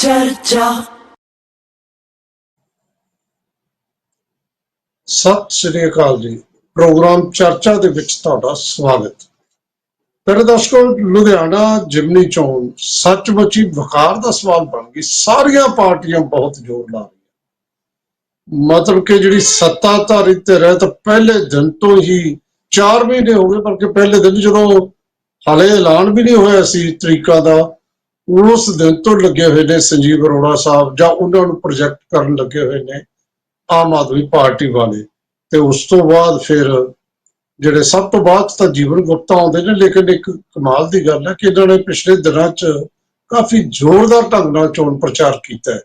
ਚਰਚਾ ਸਤਿ ਸ੍ਰੀ ਅਕਾਲ ਜੀ। ਪ੍ਰੋਗਰਾਮ ਚਰਚਾ ਦੇ ਵਿੱਚ ਤੁਹਾਡਾ ਸਵਾਗਤ। ਮੇਰੇ ਦਰਸ਼ਕੋ ਲੁਧਿਆਣਾ ਜਿਮਨੀ ਚੋਣ ਸੱਚਮੁੱਚ ਵਕਾਰ ਦਾ ਸਵਾਲ ਬਣ ਗਈ। ਸਾਰੀਆਂ ਪਾਰਟੀਆਂ ਬਹੁਤ ਜ਼ੋਰ ਲਾ ਰਹੀਆਂ। ਮਤਲਬ ਕਿ ਜਿਹੜੀ ਸੱਤਾਧਾਰੀ ਤੇ ਰਹਿ ਤਾਂ ਪਹਿਲੇ ਦਿਨ ਤੋਂ ਹੀ 4 ਮਹੀਨੇ ਹੋ ਗਏ, ਬਲਕਿ ਪਹਿਲੇ ਦਿਨ ਜਦੋਂ ਹਾਲੇ ਐਲਾਨ ਵੀ ਨਹੀਂ ਹੋਇਆ ਸੀ ਤਰੀਕਾ ਦਾ ਉਸ ਦਿਨ ਤੋਂ ਲੱਗੇ ਹੋਏ ਨੇ ਸੰਜੀਵ ਅਰੋੜਾ ਸਾਹਿਬ ਜਾਂ ਉਹਨਾਂ ਨੂੰ ਪ੍ਰੋਜੈਕਟ ਕਰਨ ਲੱਗੇ ਹੋਏ ਨੇ ਆਮ ਆਦਮੀ ਪਾਰਟੀ ਵਾਲੇ। ਤੇ ਉਸ ਤੋਂ ਬਾਅਦ ਫਿਰ ਜਿਹੜੇ ਸਭ ਤੋਂ ਬਾਅਦ ਤਾਂ ਜੀਵਨ ਗੁਪਤਾ ਆਉਂਦੇ ਨੇ, ਲੇਕਿਨ ਇੱਕ ਕਮਾਲ ਦੀ ਗੱਲ ਹੈ ਕਿ ਇਹਨਾਂ ਨੇ ਪਿਛਲੇ ਦਿਨਾਂ 'ਚ ਕਾਫੀ ਜ਼ੋਰਦਾਰ ਢੰਗ ਨਾਲ ਚੋਣ ਪ੍ਰਚਾਰ ਕੀਤਾ ਹੈ।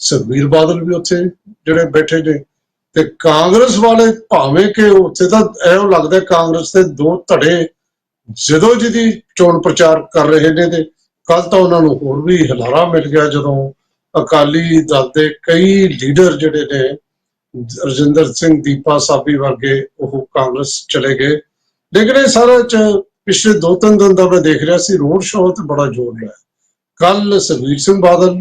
ਸੁਖਬੀਰ ਬਾਦਲ ਵੀ ਉੱਥੇ ਜਿਹੜੇ ਬੈਠੇ ਨੇ ਤੇ ਕਾਂਗਰਸ ਵਾਲੇ ਭਾਵੇਂ ਕਿ ਉੱਥੇ ਤਾਂ ਐਉਂ ਲੱਗਦਾ ਕਾਂਗਰਸ ਦੇ ਦੋ ਧੜੇ ਜਦੋਂ ਜਿਹਦੀ ਚੋਣ ਪ੍ਰਚਾਰ ਕਰ ਰਹੇ ਨੇ ਤੇ ਕੱਲ ਤਾਂ ਉਹਨਾਂ ਨੂੰ ਹੋਰ ਵੀ ਹਲਾਰਾ ਮਿਲ ਗਿਆ ਜਦੋਂ ਅਕਾਲੀ ਦਲ ਦੇ ਕਈ ਲੀਡਰ ਜਿਹੜੇ ਨੇ, ਰਜਿੰਦਰ ਸਿੰਘ ਦੀਪਾ ਸਾਬੀ ਵਰਗੇ ਉਹ ਕਾਂਗਰਸ ਚਲੇ ਗਏ। ਲੇਕਿਨ ਇਹ ਸਾਰਾ ਚ ਪਿਛਲੇ ਦੋ ਤਿੰਨ ਦਿਨ ਦਾ ਮੈਂ ਦੇਖ ਰਿਹਾ ਸੀ, ਰੋਡ ਸ਼ੋਅ ਤੇ ਬੜਾ ਜ਼ੋਰ ਲਾਇਆ। ਕੱਲ ਸੁਖਬੀਰ ਸਿੰਘ ਬਾਦਲ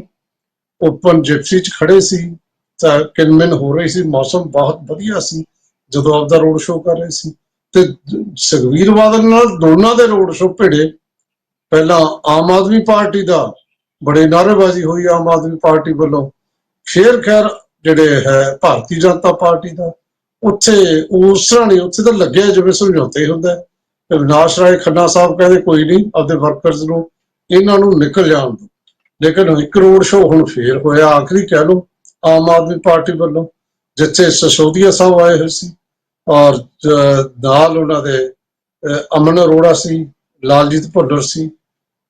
ਓਪਨ ਜਿਪਸੀ ਚ ਖੜੇ ਸੀ, ਤਾਂ ਕਿਨਮਿਨ ਹੋ ਰਹੀ ਸੀ, ਮੌਸਮ ਬਹੁਤ ਵਧੀਆ ਸੀ, ਜਦੋਂ ਆਪਦਾ ਰੋਡ ਸ਼ੋਅ ਕਰ ਰਹੇ ਸੀ। ਤੇ ਸੁਖਬੀਰ ਬਾਦਲ ਨਾਲ ਦੋਨਾਂ ਦੇ ਰੋਡ ਸ਼ੋਅ ਭਿੜੇ। ਪਹਿਲਾਂ ਆਮ ਆਦਮੀ ਪਾਰਟੀ ਦਾ ਬੜੇ ਨਾਅਰੇਬਾਜ਼ੀ ਹੋਈ ਆਮ ਆਦਮੀ ਪਾਰਟੀ ਵੱਲੋਂ। ਫੇਰ ਖੈਰ ਜਿਹੜੇ ਹੈ ਭਾਰਤੀ ਜਨਤਾ ਪਾਰਟੀ ਦਾ, ਉੱਥੇ ਉਸ ਤਰ੍ਹਾਂ ਨਹੀਂ, ਉੱਥੇ ਤਾਂ ਲੱਗਿਆ ਜਿਵੇਂ ਸਮਝੌਤੇ ਹੁੰਦਾ। ਹੈ ਤੇ ਵਿਨਾਸ਼ ਰਾਏ ਖੰਨਾ ਸਾਹਿਬ ਕਹਿੰਦੇ ਕੋਈ ਨਹੀਂ, ਆਪਦੇ ਵਰਕਰਸ ਨੂੰ, ਇਹਨਾਂ ਨੂੰ ਨਿਕਲ ਜਾਣ ਦਿਓ। ਲੇਕਿਨ ਇੱਕ ਰੋਡ ਸ਼ੋਅ ਹੁਣ ਫੇਰ ਹੋਇਆ, ਆਖਰੀ ਕਹਿ ਲਓ, ਆਮ ਆਦਮੀ ਪਾਰਟੀ ਵੱਲੋਂ, ਜਿੱਥੇ ਸਸ਼ੋਦੀਆ ਸਾਹਿਬ ਆਏ ਹੋਏ ਸੀ, ਔਰ ਨਾਲ ਉਹਨਾਂ ਦੇ ਅਮਨ ਅਰੋੜਾ ਸੀ, ਲਾਲਜੀਤ ਭੁੱਲਰ ਸੀ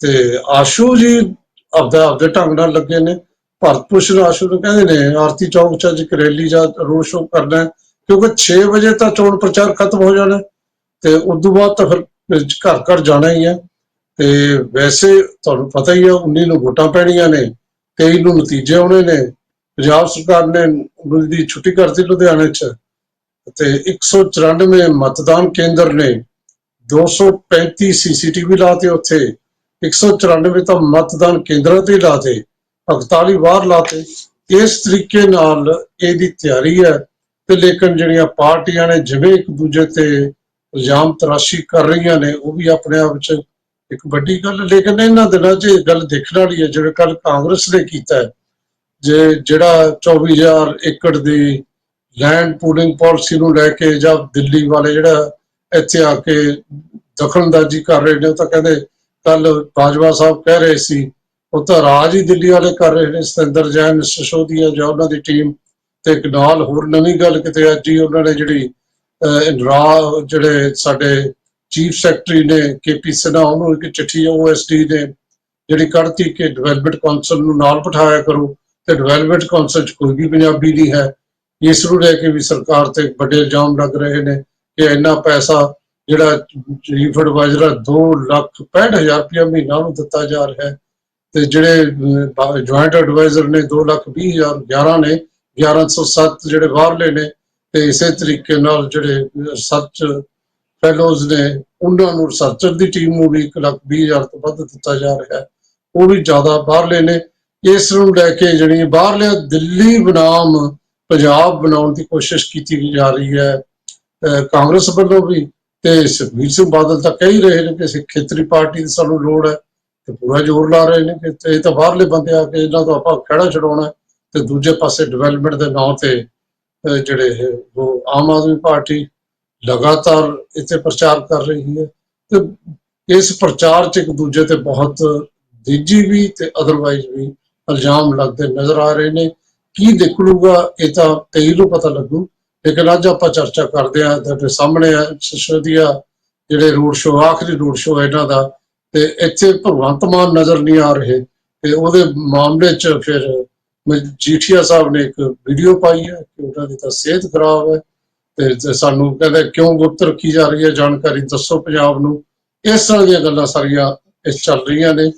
ਤੇ ਆਸ਼ੂ ਜੀ ਆਪਦਾ ਆਪਦੇ ਢੰਗ ਨਾਲ ਲੱਗੇ ਨੇ। ਭਾਰਤ ਭੂਸ਼ਣ ਆਸ਼ੂ ਨੂੰ ਕਹਿੰਦੇ ਨੇ ਆਰਤੀ ਚੌਕ ਚ ਅੱਜ ਇੱਕ ਰੈਲੀ ਜਾਂ ਰੋਡ ਸ਼ੋਅ ਕਰਨਾ ਹੈ, ਕਿਉਂਕਿ 6 ਵਜੇ ਤਾਂ ਚੋਣ ਪ੍ਰਚਾਰ ਖਤਮ ਹੋ ਜਾਣਾ ਤੇ ਉਸ ਤੋਂ ਬਾਅਦ ਤਾਂ ਫਿਰ ਘਰ ਘਰ ਜਾਣਾ ਹੀ ਹੈ। ਤੇ ਵੈਸੇ ਤੁਹਾਨੂੰ ਪਤਾ ਹੀ ਹੈ 19 ਨੂੰ ਵੋਟਾਂ ਪੈਣੀਆਂ ਨੇ 23 ਨੂੰ ਨਤੀਜੇ ਆਉਣੇ ਨੇ। ਪੰਜਾਬ ਸਰਕਾਰ ਨੇ ਉਹਨਾਂ ਦੀ ਛੁੱਟੀ ਕਰਤੀ ਲੁਧਿਆਣੇ ਚ ਤੇ 194 ਮਤਦਾਨ ਕੇਂਦਰ ਨੇ 235 ਸੀਸੀਟੀਵੀ ਲਾਤੇ ਉੱਥੇ 194 ਤਾਂ ਮਤਦਾਨ ਕੇਂਦਰਾਂ ਤੇ ਲਾਤੇ 48 ਬਾਹਰ ਲਾਤੇ ਇਸ ਤਰੀਕੇ ਨਾਲ ਇਹਦੀ ਤਿਆਰੀ ਹੈ ਤੇ ਲੇਕਿਨ ਜਿਹੜੀਆਂ ਪਾਰਟੀਆਂ ਨੇ, ਜਿਵੇਂ ਇੱਕ ਦੂਜੇ ਤੇ ਇਲਜ਼ਾਮ ਤਰਾਸ਼ੀ ਕਰ ਰਹੀਆਂ ਨੇ, ਉਹ ਵੀ ਆਪਣੇ ਆਪ ਵਿੱਚ ਇੱਕ ਵੱਡੀ ਗੱਲ ਲੇਕਿਨ ਇਹਨਾਂ ਦਿਨਾਂ 'ਚ ਇਹ ਗੱਲ ਦੇਖਣ ਵਾਲੀ ਹੈ, ਜਿਹੜਾ ਕੱਲ ਕਾਂਗਰਸ ਨੇ ਕੀਤਾ ਜੇ ਜਿਹੜਾ 24000 ਏਕੜ ਦੀ ਲੈਂਡ ਪੂਲਿੰਗ ਪਾਲਿਸੀ ਨੂੰ ਲੈ ਕੇ ਜਾਂ ਦਿੱਲੀ ਵਾਲੇ ਜਿਹੜਾ ਇੱਥੇ ਆ ਕੇ ਦਖਲਅੰਦਾਜ਼ੀ ਕਰ ਰਹੇ ਨੇ, ਉਹ ਤਾਂ ਕਹਿੰਦੇ ਕੱਲ ਬਾਜਵਾ ਸਾਹਿਬ ਕਹਿ ਰਹੇ ਸੀ ਉਹ ਤਾਂ ਰਾਜ ਹੀ ਦਿੱਲੀ ਵਾਲੇ ਕਰ ਰਹੇ ਨੇ ਸਤਿੰਦਰ ਜੈਨ ਸਸ਼ੋਦੀਆ ਜਾਂ ਉਹਨਾਂ ਦੀ ਟੀਮ ਤੇ ਇੱਕ ਨਾਲ ਹੋਰ ਨਵੀਂ ਗੱਲ ਕਿਤੇ ਅੱਜ ਹੀ ਉਹਨਾਂ ਨੇ ਜਿਹੜੀ ਅਹ, ਰਾ ਜਿਹੜੇ ਸਾਡੇ ਚੀਫ ਸੈਕਟਰੀ ਨੇ ਕੇਪੀ ਸਿਨਹਾ ਉਹਨੂੰ ਇੱਕ ਚਿੱਠੀ ਓਐਸਡੀ ਨੇ ਜਿਹੜੀ ਕੱਢਤੀ ਕਿ ਡਿਵੈਲਪਮੈਂਟ ਕਾਉਂਸਲ ਨੂੰ ਨਾਲ ਬਿਠਾਇਆ ਕਰੋ ਤੇ ਡਿਵੈਲਪਮੈਂਟ ਕਾਉਂਸਲ ਚ ਕੋਈ ਵੀ ਪੰਜਾਬੀ ਨਹੀਂ ਹੈ। ਇਸ ਨੂੰ ਲੈ ਕੇ ਵੀ ਸਰਕਾਰ ਤੇ ਵੱਡੇ ਇਲਜ਼ਾਮ ਲੱਗ ਰਹੇ ਨੇ ਕਿ ਇੰਨਾ ਪੈਸਾ ਜਿਹੜਾ ਚੀਫ ਐਡਵਾਈਜ਼ਰ 2 ਲੱਖ 65000 ਰੁਪਇਆ ਮਹੀਨਾ ਨੂੰ ਦਿੱਤਾ ਜਾ ਰਿਹਾ ਹੈ। ਤੇ ਜਿਹੜੇ ਜੁਆਇੰਟ ਐਡਵਾਈਜ਼ਰ ਨੇ 2 ਲੱਖ 20000 11 ਨੇ 1107 ਜਿਹੜੇ ਬਾਹਰਲੇ ਨੇ, ਤੇ ਇਸੇ ਤਰੀਕੇ ਨਾਲ ਜਿਹੜੇ ਰਿਸਰਚ ਫੈਲੋਜ਼ ਨੇ, ਉਹਨਾਂ ਨੂੰ ਰਿਸਰਚਰ ਦੀ ਟੀਮ ਨੂੰ ਵੀ 1 ਲੱਖ 20000 ਤੋਂ ਵੱਧ ਦਿੱਤਾ ਜਾ ਰਿਹਾ ਹੈ। ਉਹ ਵੀ ਜ਼ਿਆਦਾ ਬਾਹਰਲੇ ਨੇ। ਇਸ ਨੂੰ ਲੈ ਕੇ ਜਿਹੜੀ ਬਾਹਰਲੇ ਦਿੱਲੀ ਬਨਾਮ ਪੰਜਾਬ ਬਣਾਉਣ ਦੀ ਕੋਸ਼ਿਸ਼ ਕੀਤੀ ਜਾ ਰਹੀ ਹੈ। ਅਹ, ਕਾਂਗਰਸ ਵੱਲੋਂ ਵੀ ਤੇ ਸੁਖਬੀਰ ਸਿੰਘ ਬਾਦਲ ਤਾਂ ਕਹਿ ਹੀ ਰਹੇ ਨੇ ਕਿ ਅਸੀਂ ਖੇਤਰੀ ਪਾਰਟੀ ਦੀ ਸਾਨੂੰ ਲੋੜ ਹੈ ਤੇ ਪੂਰਾ ਜ਼ੋਰ ਲਾ ਰਹੇ ਨੇ ਕਿ ਇਹ ਤਾਂ ਬਾਹਰਲੇ ਬੰਦੇ ਆ ਕੇ ਇਹਨਾਂ ਤੋਂ ਆਪਾਂ ਖੜਾ ਛਡਾਉਣਾ ਤੇ ਦੂਜੇ ਪਾਸੇ ਡਿਵੈਲਪਮੈਂਟ ਦੇ ਨਾਂ ਤੇ ਜਿਹੜੇ ਉਹ ਆਮ ਆਦਮੀ ਪਾਰਟੀ ਲਗਾਤਾਰ ਇੱਥੇ ਪ੍ਰਚਾਰ ਕਰ ਰਹੀ ਹੈ ਤੇ ਇਸ ਪ੍ਰਚਾਰ 'ਚ ਇੱਕ ਦੂਜੇ ਤੇ ਬਹੁਤ ਨਿੱਜੀ ਵੀ ਤੇ ਅਦਰਵਾਈਜ਼ ਵੀ ਇਲਜ਼ਾਮ ਲੱਗਦੇ ਨਜ਼ਰ ਆ ਰਹੇ ਨੇ। ਕੀ ਨਿਕਲੂਗਾ ਇਹ ਤਾਂ 23 ਨੂੰ ਪਤਾ ਲੱਗੂ ਲੇਕਿਨ ਅੱਜ ਆਪਾਂ ਚਰਚਾ ਕਰਦੇ ਹਾਂ, ਤੁਹਾਡੇ ਸਾਹਮਣੇ ਆ ਸਸ਼ੋਦੀਆ ਜਿਹੜੇ ਰੋਡ ਸ਼ੋਅ, ਆਖਰੀ ਰੋਡ ਸ਼ੋਅ ਇਹਨਾਂ ਦਾ, ਤੇ ਇੱਥੇ ਭਗਵੰਤ ਮਾਨ ਨਜ਼ਰ ਨਹੀਂ ਆ ਰਹੇ, ਤੇ ਉਹਦੇ ਮਾਮਲੇ 'ਚ ਫਿਰ ਜੀਠੀਆ ਸਾਹਿਬ ਨੇ ਇੱਕ ਵੀਡੀਓ ਪਾਈ ਹੈ ਕਿ ਉਹਨਾਂ ਦੀ ਤਾਂ ਸਿਹਤ ਖਰਾਬ ਹੈ, ਤੇ ਸਾਨੂੰ ਕਹਿੰਦੇ ਕਿਉਂ ਗੁਪਤ ਰੱਖੀ ਜਾ ਰਹੀ ਹੈ ਜਾਣਕਾਰੀ, ਦੱਸੋ ਪੰਜਾਬ ਨੂੰ। ਇਸ ਤਰ੍ਹਾਂ ਦੀਆਂ ਗੱਲਾਂ ਸਾਰੀਆਂ ਇਸ ਚੱਲ ਰਹੀਆਂ ਨੇ।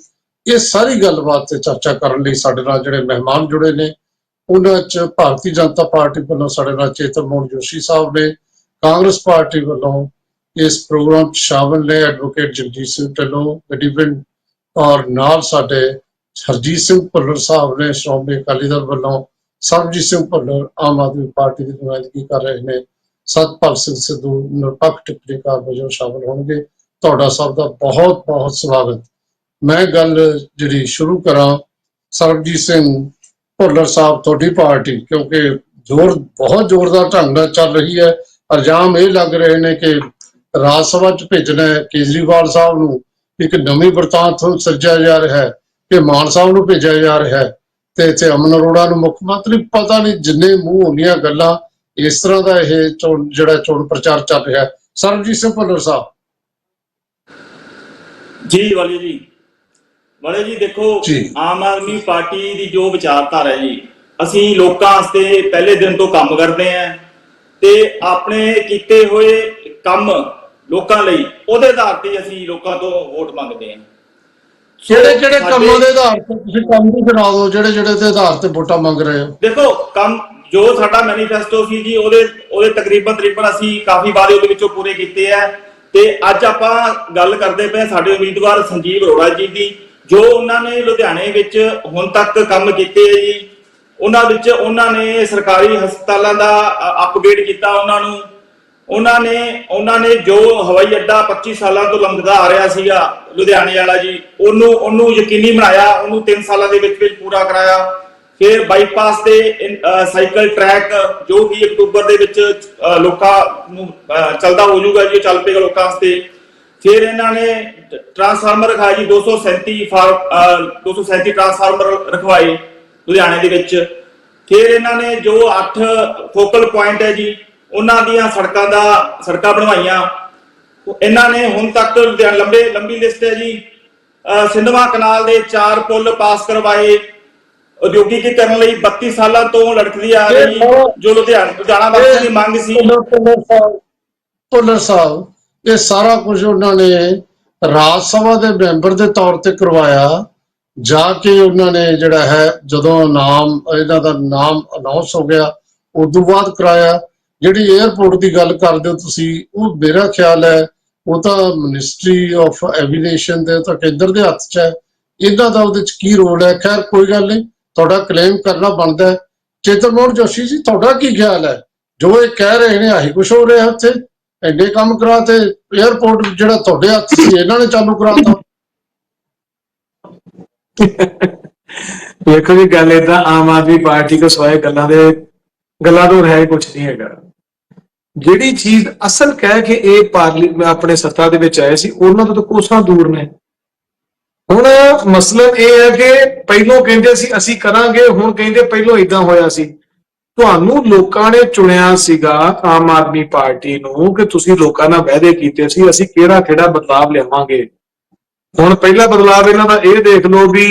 ਇਹ ਸਾਰੀ ਗੱਲਬਾਤ ਤੇ ਚਰਚਾ ਕਰਨ ਲਈ ਸਾਡੇ ਨਾਲ ਜਿਹੜੇ ਮਹਿਮਾਨ ਜੁੜੇ ਨੇ ਉਹਨਾਂ 'ਚ ਭਾਰਤੀ ਜਨਤਾ ਪਾਰਟੀ ਵੱਲੋਂ ਸਾਡੇ ਨਾਲ ਚੇਤਨ ਮੋਹਨ ਜੋਸ਼ੀ ਸਾਹਿਬ ਨੇ, ਕਾਂਗਰਸ ਪਾਰਟੀ ਵੱਲੋਂ ਇਸ ਪ੍ਰੋਗਰਾਮ 'ਚ ਸ਼ਾਮਲ ਨੇ ਐਡਵੋਕੇਟ ਜਗਜੀਤ ਸਿੰਘ ਢਿੱਲੋਂ ਗਡੀਬਿੰਦ ਔਰ ਨਾਲ ਸਾਡੇ ਹਰਜੀਤ ਸਿੰਘ ਭੁੱਲਰ ਸਾਹਿਬ ਨੇ, ਸ਼੍ਰੋਮਣੀ ਅਕਾਲੀ ਦਲ ਵੱਲੋਂ ਸਰਬਜੀਤ ਸਿੰਘ ਭੁੱਲਰ ਆਮ ਆਦਮੀ ਪਾਰਟੀ ਦੀ ਨੁਮਾਇੰਦਗੀ ਕਰ ਰਹੇ ਨੇ। ਸਤਪਾਲ ਸਿੰਘ ਸਿੱਧੂ ਨਿਰਪੱਖ ਟਿੱਪਣੀਕਾਰ ਵਜੋਂ ਸ਼ਾਮਲ ਹੋਣਗੇ। ਤੁਹਾਡਾ ਸਭ ਦਾ ਬਹੁਤ ਬਹੁਤ ਸਵਾਗਤ। ਮੈਂ ਗੱਲ ਜਿਹੜੀ ਸ਼ੁਰੂ ਕਰਾਂ, ਸਰਬਜੀਤ ਸਿੰਘ ਭੁੱਲਰ ਸਾਹਿਬ ਤੁਹਾਡੀ ਪਾਰਟੀ, ਕਿਉਂਕਿ ਜ਼ੋਰ, ਬਹੁਤ ਜ਼ੋਰਦਾਰ ਢੰਗ ਨਾਲ ਚੱਲ ਰਹੀ ਹੈ। ਇਲਜ਼ਾਮ ਇਹ ਲੱਗ ਰਹੇ ਨੇ ਕਿ ਰਾਜ ਸਭਾ ਚ ਭੇਜਣਾ ਹੈ ਕੇਜਰੀਵਾਲ ਸਾਹਿਬ ਨੂੰ। ਇੱਕ ਨਵੀਂ ਵਰਤਾਂਤ ਸਿਰਜਿਆ ਜਾ ਰਿਹਾ ਹੈ ਕਿ ਮਾਨ ਸਾਹਿਬ ਨੂੰ ਭੇਜਿਆ ਜਾ ਰਿਹਾ ਹੈ। ਤੇ ਇੱਥੇ ਅਮਨ ਅਰੋੜਾ ਨੂੰ ਮੁੱਖ ਮੰਤਰੀ ਪਤਾ ਨਹੀਂ ਜਿੰਨੇ ਮੂੰਹ ਹੁੰਦੀਆਂ ਗੱਲਾਂ, ਇਸ ਤਰ੍ਹਾਂ ਦਾ ਇਹ ਚੋਣ, ਜਿਹੜਾ ਚੋਣ ਪ੍ਰਚਾਰ ਚੱਲ ਰਿਹਾ ਸਰਬਜੀਤ ਸਿੰਘ ਭੁੱਲਰ ਸਾਹਿਬ। ਜੀ ਵਾਲੀ ਜੀ। ਵਾਲੇ ਜੀ ਦੇਖੋ। ਆਮ ਆਦਮੀ ਪਾਰਟੀ ਦੀ ਜੋ ਵਿਚਾਰਧਾਰਾ ਹੈ ਜੀ ਅਸੀਂ ਲੋਕਾਂ ਵਾਸਤੇ ਪਹਿਲੇ ਦਿਨ ਤੋਂ ਕੰਮ ਕਰਦੇ ਆਂ ਤੇ ਆਪਣੇ ਕੀਤੇ ਹੋਏ ਕੰਮ ਲੋਕਾਂ ਲਈ ਉਹਦੇ ਆਧਾਰ ਤੇ ਅਸੀਂ ਲੋਕਾਂ ਤੋਂ ਵੋਟ ਮੰਗਦੇ ਆਂ ਜਿਹੜੇ ਜਿਹੜੇ ਕੰਮਾਂ ਦੇ ਆਧਾਰ ਤੇ ਤੁਸੀਂ ਕੰਮ ਵੀ ਸੁਣਾ ਦਿਓ ਜਿਹੜੇ ਜਿਹੜੇ ਦੇ ਆਧਾਰ ਤੇ ਵੋਟਾਂ ਮੰਗ ਰਹੇ ਹੋ। ਦੇਖੋ ਕੰਮ ਜੋ ਸਾਡਾ ਮੈਨੀਫੈਸਟੋ ਸੀ ਜੀ ਉਹਦੇ ਉਹਦੇ ਤਕਰੀਬਨ ਤਕਰੀਬਨ ਅਸੀਂ ਕਾਫੀ ਵਾਅਦੇ ਉਹਦੇ ਵਿੱਚੋਂ ਪੂਰੇ ਕੀਤੇ ਆ। ਤੇ ਅੱਜ ਆਪਾਂ ਗੱਲ ਕਰਦੇ ਪਏ ਸਾਡੇ ਉਮੀਦਵਾਰ ਸੰਜੀਵ ਅਰੋੜਾ ਜੀ ਦੀ। ਜੋ ਉਹਨਾਂ ਨੇ ਲੁਧਿਆਣੇ ਵਿੱਚ ਹੁਣ ਤੱਕ ਕੰਮ ਕੀਤੇ ਆ ਜੀ, ਉਹਨਾਂ ਵਿੱਚ ਉਹਨਾਂ ਨੇ ਸਰਕਾਰੀ ਹਸਪਤਾਲਾਂ ਦਾ ਅਪਗ੍ਰੇਡ ਕੀਤਾ ਉਹਨਾਂ ਨੂੰ। ਉਹਨਾਂ ਨੇ ਉਹਨਾਂ ਨੇ ਜੋ ਹਵਾਈ ਅੱਡਾ 25 ਸਾਲਾਂ ਤੋਂ ਲੰਘਦਾ ਆ ਰਿਹਾ ਸੀਗਾ ਲੁਧਿਆਣੇ ਵਾਲਾ ਜੀ, ਉਹਨੂੰ ਉਹਨੂੰ ਯਕੀਨੀ ਬਣਾਇਆ, ਉਹਨੂੰ 3 ਸਾਲਾਂ ਦੇ ਵਿੱਚ ਵਿੱਚ ਪੂਰਾ ਕਰਾਇਆ। ਫਿਰ ਬਾਈਪਾਸ ਤੇ ਸਾਈਕਲ ਟਰੈਕ ਜੋ ਕਿ ਅਕਤੂਬਰ ਦੇ ਵਿੱਚ ਲੋਕਾਂ ਨੂੰ ਚੱਲਦਾ ਹੋ ਜਾਊਗਾ ਜੀ, ਉਹ ਚੱਲ ਪਏਗਾ ਲੋਕਾਂ ਵਾਸਤੇ। ਫਿਰ ਇਹਨਾਂ ਨੇ ਟਰਾਂਸਫਾਰਮਰ ਰਖਾਇਆ ਜੀ 237 ਫਾਰ ਅਹ 237 ਟਰਾਂਸਫਾਰਮਰ ਰਖਵਾਏ ਲੁਧਿਆਣੇ ਦੇ ਵਿੱਚ। ਫਿਰ ਇਹਨਾਂ ਨੇ ਜੋ 8 ਫੋਕਲ ਪੁਆਇੰਟ ਹੈ ਜੀ ਉਹਨਾਂ ਦੀਆਂ ਸੜਕਾਂ ਦਾ ਸੜਕਾਂ ਬਣਵਾਈਆਂ। ਇਹਨਾਂ ਨੇ ਹੁਣ ਤੱਕ ਲੰਬੇ ਲੰਬੀ ਲਿਸਟ ਹੈ ਜੀ। ਸਿੰਧਵਾ ਕਨਾਲ ਦੇ ਚਾਰ ਪੁਲ ਪਾਸ ਕਰਵਾਏ। ਉਦਯੋਗਿਕੀਕਰਨ ਲਈ 32 ਸਾਲਾਂ ਤੋਂ ਲੜਕਦੀ ਆ ਰਹੀ ਜੋ ਲੁਧਿਆਣਾ ਲੁਧਿਆਣਾ ਵਾਸੀਆਂ ਦੀ ਮੰਗ ਸੀ। ਸਾਹਿਬ ਭੁੱਲਰ ਸਾਹਿਬ ਇਹ ਸਾਰਾ ਕੁਝ ਉਹਨਾਂ ਨੇ ਰਾਜ ਸਭਾ ਦੇ ਮੈਂਬਰ ਦੇ ਤੌਰ ਤੇ ਕਰਵਾਇਆ। ਜਾ ਕੇ ਉਹਨਾਂ ਨੇ ਜਿਹੜਾ ਹੈ, ਜਦੋਂ ਨਾਮ, ਇਹਨਾਂ ਦਾ ਨਾਮ ਅਨਾਉਂਸ ਹੋ ਗਿਆ, ਉਦੋਂ ਬਾਅਦ ਕਰਾਇਆ। ਜਿਹੜੀ 에ਅਰਪੋਰਟ ਦੀ ਗੱਲ ਕਰਦੇ ਹੋ ਤੁਸੀਂ, ਉਹ ਮੇਰਾ ਖਿਆਲ ਹੈ, ਉਹ ਤਾਂ ਮਿਨਿਸਟਰੀ ਆਫ ਐਵੀਏਸ਼ਨ ਦੇ ਤਾਂ ਕੇਂਦਰ ਦੇ ਹੱਥ 'ਚ ਹੈ। ਇਹਨਾਂ ਦਾ ਉਹਦੇ 'ਚ ਕੀ ਰੋਲ ਹੈ? ਖੈਰ, ਕੋਈ ਗੱਲ ਨਹੀਂ, ਤੁਹਾਡਾ ਕਲੇਮ ਕਰਨਾ ਬਣਦਾ ਹੈ। ਚੇਤਨ ਮੋਹਨ ਜੋਸ਼ੀ ਜੀ, ਤੁਹਾਡਾ ਕੀ ਖਿਆਲ ਹੈ? ਜੋ ਇਹ ਕਹਿ ਰਹੇ ਨੇ, ਆਹੀ ਕੁਝ ਹੋ ਰਿਹਾ ਉੱਥੇ। ਐਡੇ ਕੰਮ ਕਰਾਤੇ 에ਅਰਪੋਰਟ ਜਿਹੜਾ ਤੁਹਾਡੇ ਹੱਥ ਸੀ, ਇਹਨਾਂ ਨੇ ਚਾਲੂ ਕਰਾਤਾ। ਵੇਖੋ ਜੀ, ਗੱਲ ਏਦਾਂ, ਆਮ ਆਦਮੀ ਪਾਰਟੀ ਕੋ ਸਵਾਏ ਗੱਲਾਂ ਦੇ, ਗੱਲਾਂ ਤੋਂ ਰਹਿ ਕੁਝ ਨਹੀਂ ਹੈਗਾ। ਜਿਹੜੀ ਚੀਜ਼ ਅਸਲ ਕਹਿ ਕੇ ਇਹ ਪਾਰਲੀਮੈਂਟ ਆਪਣੇ ਸੱਤਾ ਦੇ ਵਿੱਚ ਆਏ ਸੀ, ਉਹਨਾਂ ਤੋਂ ਤਾਂ ਕੋਸਾਂ ਦੂਰ ਨੇ। ਹੁਣ ਮਸਲਨ ਇਹ ਹੈ ਕਿ ਪਹਿਲੋਂ ਕਹਿੰਦੇ ਸੀ, ਅਸੀਂ ਕਰਾਂਗੇ, ਹੁਣ ਕਹਿੰਦੇ ਪਹਿਲੋਂ ਇਦਾਂ ਹੋਇਆ ਸੀ। ਤੁਹਾਨੂੰ ਲੋਕਾਂ ਨੇ ਚੁਣਿਆ ਸੀਗਾ ਆਮ ਆਦਮੀ ਪਾਰਟੀ ਨੂੰ ਕਿ ਤੁਸੀਂ ਲੋਕਾਂ ਨਾਲ ਵਾਅਦੇ ਕੀਤੇ ਸੀ, ਅਸੀਂ ਕਿਹੜਾ ਕਿਹੜਾ ਬਦਲਾਵ ਲਿਆਵਾਂਗੇ। ਹੁਣ ਪਹਿਲਾ ਬਦਲਾਵ ਇਹਨਾਂ ਦਾ ਇਹ ਦੇਖ ਲਓ ਵੀ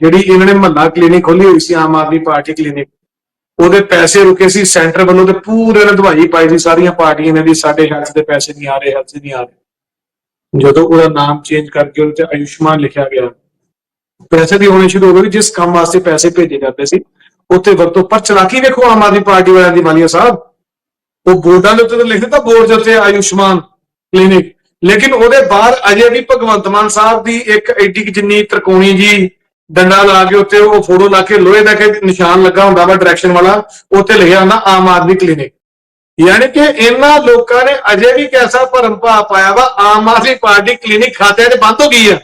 ਜਿਹੜੀ ਇਹਨਾਂ ਨੇ ਮਹੱਲਾ ਕਲੀਨਿਕ ਖੋਲੀ ਹੋਈ ਸੀ, ਆਮ ਆਦਮੀ ਪਾਰਟੀ ਕਲੀਨਿਕ, ਉਹਦੇ ਪੈਸੇ ਰੁਕੇ ਸੀ, ਸੈਂਟਰ ਵੱਲੋਂ ਤੇ ਪੂਰੇ ਨੇ ਦਵਾਈ ਪਾਈ ਸੀ, ਸਾਰੀਆਂ ਪਾਰਟੀਆਂ ਨੇ ਵੀ ਸਾਡੇ ਹੈਲਥ ਦੇ ਪੈਸੇ ਨਹੀਂ ਆ ਰਹੇ ਹੈਲਥ ਨਹੀਂ ਆ ਰਹੇ। ਜਦੋਂ ਉਹਦਾ ਨਾਮ ਚੇਂਜ ਕਰਕੇ ਉਹਦੇ ਤੇ ਆਯੁਸ਼ਮਾਨ ਲਿਖਿਆ ਗਿਆ, ਪੈਸੇ ਦੀ ਹੋਣੇ ਸ਼ੁਰੂ ਹੋ ਗਈ ਜਿਸ ਕੰਮ ਵਾਸਤੇ ਪੈਸੇ ਭੇਜੇ ਜਾਂਦੇ ਸੀ ਉੱਥੇ ਵਰਤੋਂ, ਪਰ ਚਲਾਕੀ ਵੇਖੋ ਆਮ ਆਦਮੀ ਪਾਰਟੀ ਵਾਲਿਆਂ ਦੀ ਮਾਲੀਆ ਸਾਹਿਬ। ਉਹ ਬੋਰਡਾਂ ਦੇ ਉੱਤੇ ਤਾਂ ਲਿਖ ਦਿੱਤਾ ਬੋਰਡ ਦੇ ਉੱਤੇ ਆਯੁਸ਼ਮਾਨ ਕਲੀਨਿਕ। ਲੇਕਿਨ ਉਹਦੇ ਬਾਹਰ ਅਜੇ ਵੀ ਭਗਵੰਤ ਮਾਨ ਸਾਹਿਬ ਦੀ ਇੱਕ ਐਡੀ ਜਿੰਨੀ ਤਰਕੋਣੀ ਜੀ ਡੰਡਾ ਲਾ ਕੇ ਉੱਤੇ ਉਹ ਫੋਟੋ ਲਾ ਕੇ ਲੋਹੇ ਦਾ ਕਿ ਨਿਸ਼ਾਨ ਲੱਗਾ ਹੁੰਦਾ ਵਾ ਡਾਇਰੈਕਸ਼ਨ ਵਾਲਾ ਉੱਤੇ ਲਿਖਿਆ ਹੁੰਦਾ ਆਮ ਆਦਮੀ ਕਲੀਨਿਕ। ਯਾਨੀ ਕਿ ਇਹਨਾਂ ਲੋਕਾਂ ਨੇ ਅਜੇ ਵੀ ਕੈਸਾ ਭਰਮ ਭਾ ਪਾਇਆ ਵਾ, ਆਮ ਆਦਮੀ ਪਾਰਟੀ ਕਲੀਨਿਕ ਖਾਤਿਆਂ 'ਚ ਬੰਦ ਹੋ ਗਈ ਆ।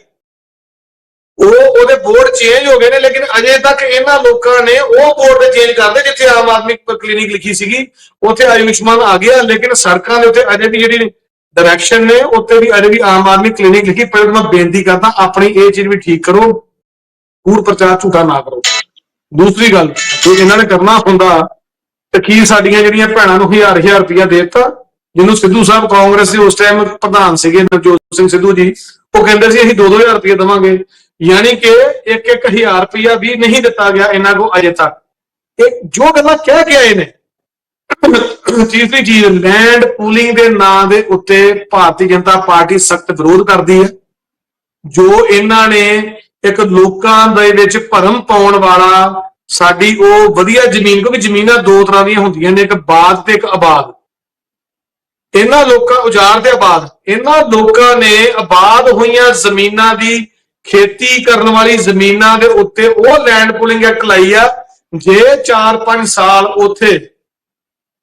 ਉਹ ਉਹਦੇ ਬੋਰਡ ਚੇਂਜ ਹੋ ਗਏ ਨੇ, ਲੇਕਿਨ ਅਜੇ ਤੱਕ ਇਹਨਾਂ ਲੋਕਾਂ ਨੇ ਉਹ ਬੋਰਡ ਤੇ ਚੇਂਜ ਕਰਦੇ ਜਿੱਥੇ ਆਮ ਆਦਮੀ ਕਲੀਨਿਕ ਲਿਖੀ ਸੀਗੀ, ਉੱਥੇ ਆਯੁਸ਼ਮਾਨ ਆ ਗਿਆ, ਲੇਕਿਨ ਸੜਕਾਂ ਦੇ ਉੱਤੇ ਅਜੇ ਵੀ ਜਿਹੜੀ ਡਾਇਰੈਕਸ਼ਨ ਨੇ, ਉੱਤੇ ਵੀ ਅਜੇ ਵੀ ਆਮ ਆਦਮੀ ਕਲੀਨਿਕ ਲਿਖੀ, ਪਰ ਮੈਂ ਬੇਨਤੀ ਕਰਦਾ, ਆਪਣੀ ਇਹ ਚੀਜ਼ ਵੀ ਠੀਕ ਕਰੋ ਕੂੜ ਪ੍ਰਚਾਰ ਝੂਠਾ ਨਾ ਕਰੋ। ਦੂਸਰੀ ਗੱਲ, ਜੇ ਇਹਨਾਂ ਨੇ ਕਰਨਾ ਹੁੰਦਾ ਤੇ ਕੀ ਸਾਡੀਆਂ ਜਿਹੜੀਆਂ ਭੈਣਾਂ ਨੂੰ ਹਜ਼ਾਰ ਹਜ਼ਾਰ ਰੁਪਇਆ ਦੇ ਦਿੱਤਾ, ਜਿਹਨੂੰ ਸਿੱਧੂ ਸਾਹਿਬ ਕਾਂਗਰਸ ਦੇ ਉਸ ਟਾਈਮ ਪ੍ਰਧਾਨ ਸੀਗੇ ਨਵਜੋਤ ਸਿੰਘ ਸਿੱਧੂ ਜੀ, ਉਹ ਕਹਿੰਦੇ ਸੀ, ਅਸੀਂ 2-2000 ਰੁਪਇਆ ਦੇਵਾਂਗੇ। ਯਾਨੀ ਕਿ ਇੱਕ ਇੱਕ ਹਜ਼ਾਰ ਰੁਪਇਆ ਵੀ ਨਹੀਂ ਦਿੱਤਾ ਗਿਆ ਇਹਨਾਂ ਕੋ ਅਜੇ ਤੱਕ। ਇਹ ਜੋ ਗੱਲਾਂ ਕਹਿ ਕੇ ਆਏ ਨੇ ਤੀਸਰੀ ਚੀਜ਼ ਲੈਂਡ ਪੂਲਿੰਗ ਦੇ ਨਾਂ ਦੇ ਉੱਤੇ ਭਾਰਤੀ ਜਨਤਾ ਪਾਰਟੀ ਸਖਤ ਵਿਰੋਧ ਕਰਦੀ ਹੈ, ਜੋ ਇਹਨਾਂ ਨੇ ਇੱਕ ਲੋਕਾਂ ਦੇ ਵਿੱਚ ਭਰਮ ਪਾਉਣ ਵਾਲਾ ਸਾਡੀ ਉਹ ਵਧੀਆ ਜ਼ਮੀਨ, ਕਿਉਂਕਿ ਜ਼ਮੀਨਾਂ ਦੋ ਤਰ੍ਹਾਂ ਦੀਆਂ ਹੁੰਦੀਆਂ ਨੇ, ਇੱਕ ਬਾਦ ਤੇ ਇੱਕ ਆਬਾਦ। ਇਹਨਾਂ ਲੋਕਾਂ, ਉਜਾੜ ਦੇ ਆਬਾਦ। ਇਹਨਾਂ ਲੋਕਾਂ ਨੇ ਆਬਾਦ ਹੋਈਆਂ ਜ਼ਮੀਨਾਂ ਦੀ ਖੇਤੀ ਕਰਨ ਵਾਲੀ ਜ਼ਮੀਨਾਂ ਦੇ ਉੱਤੇ ਉਹ ਲੈਂਡ ਪੁਲਿੰਗ ਐਕਟ ਲਾਈ ਆ ਜੇ 4-5 ਸਾਲ ਉੱਥੇ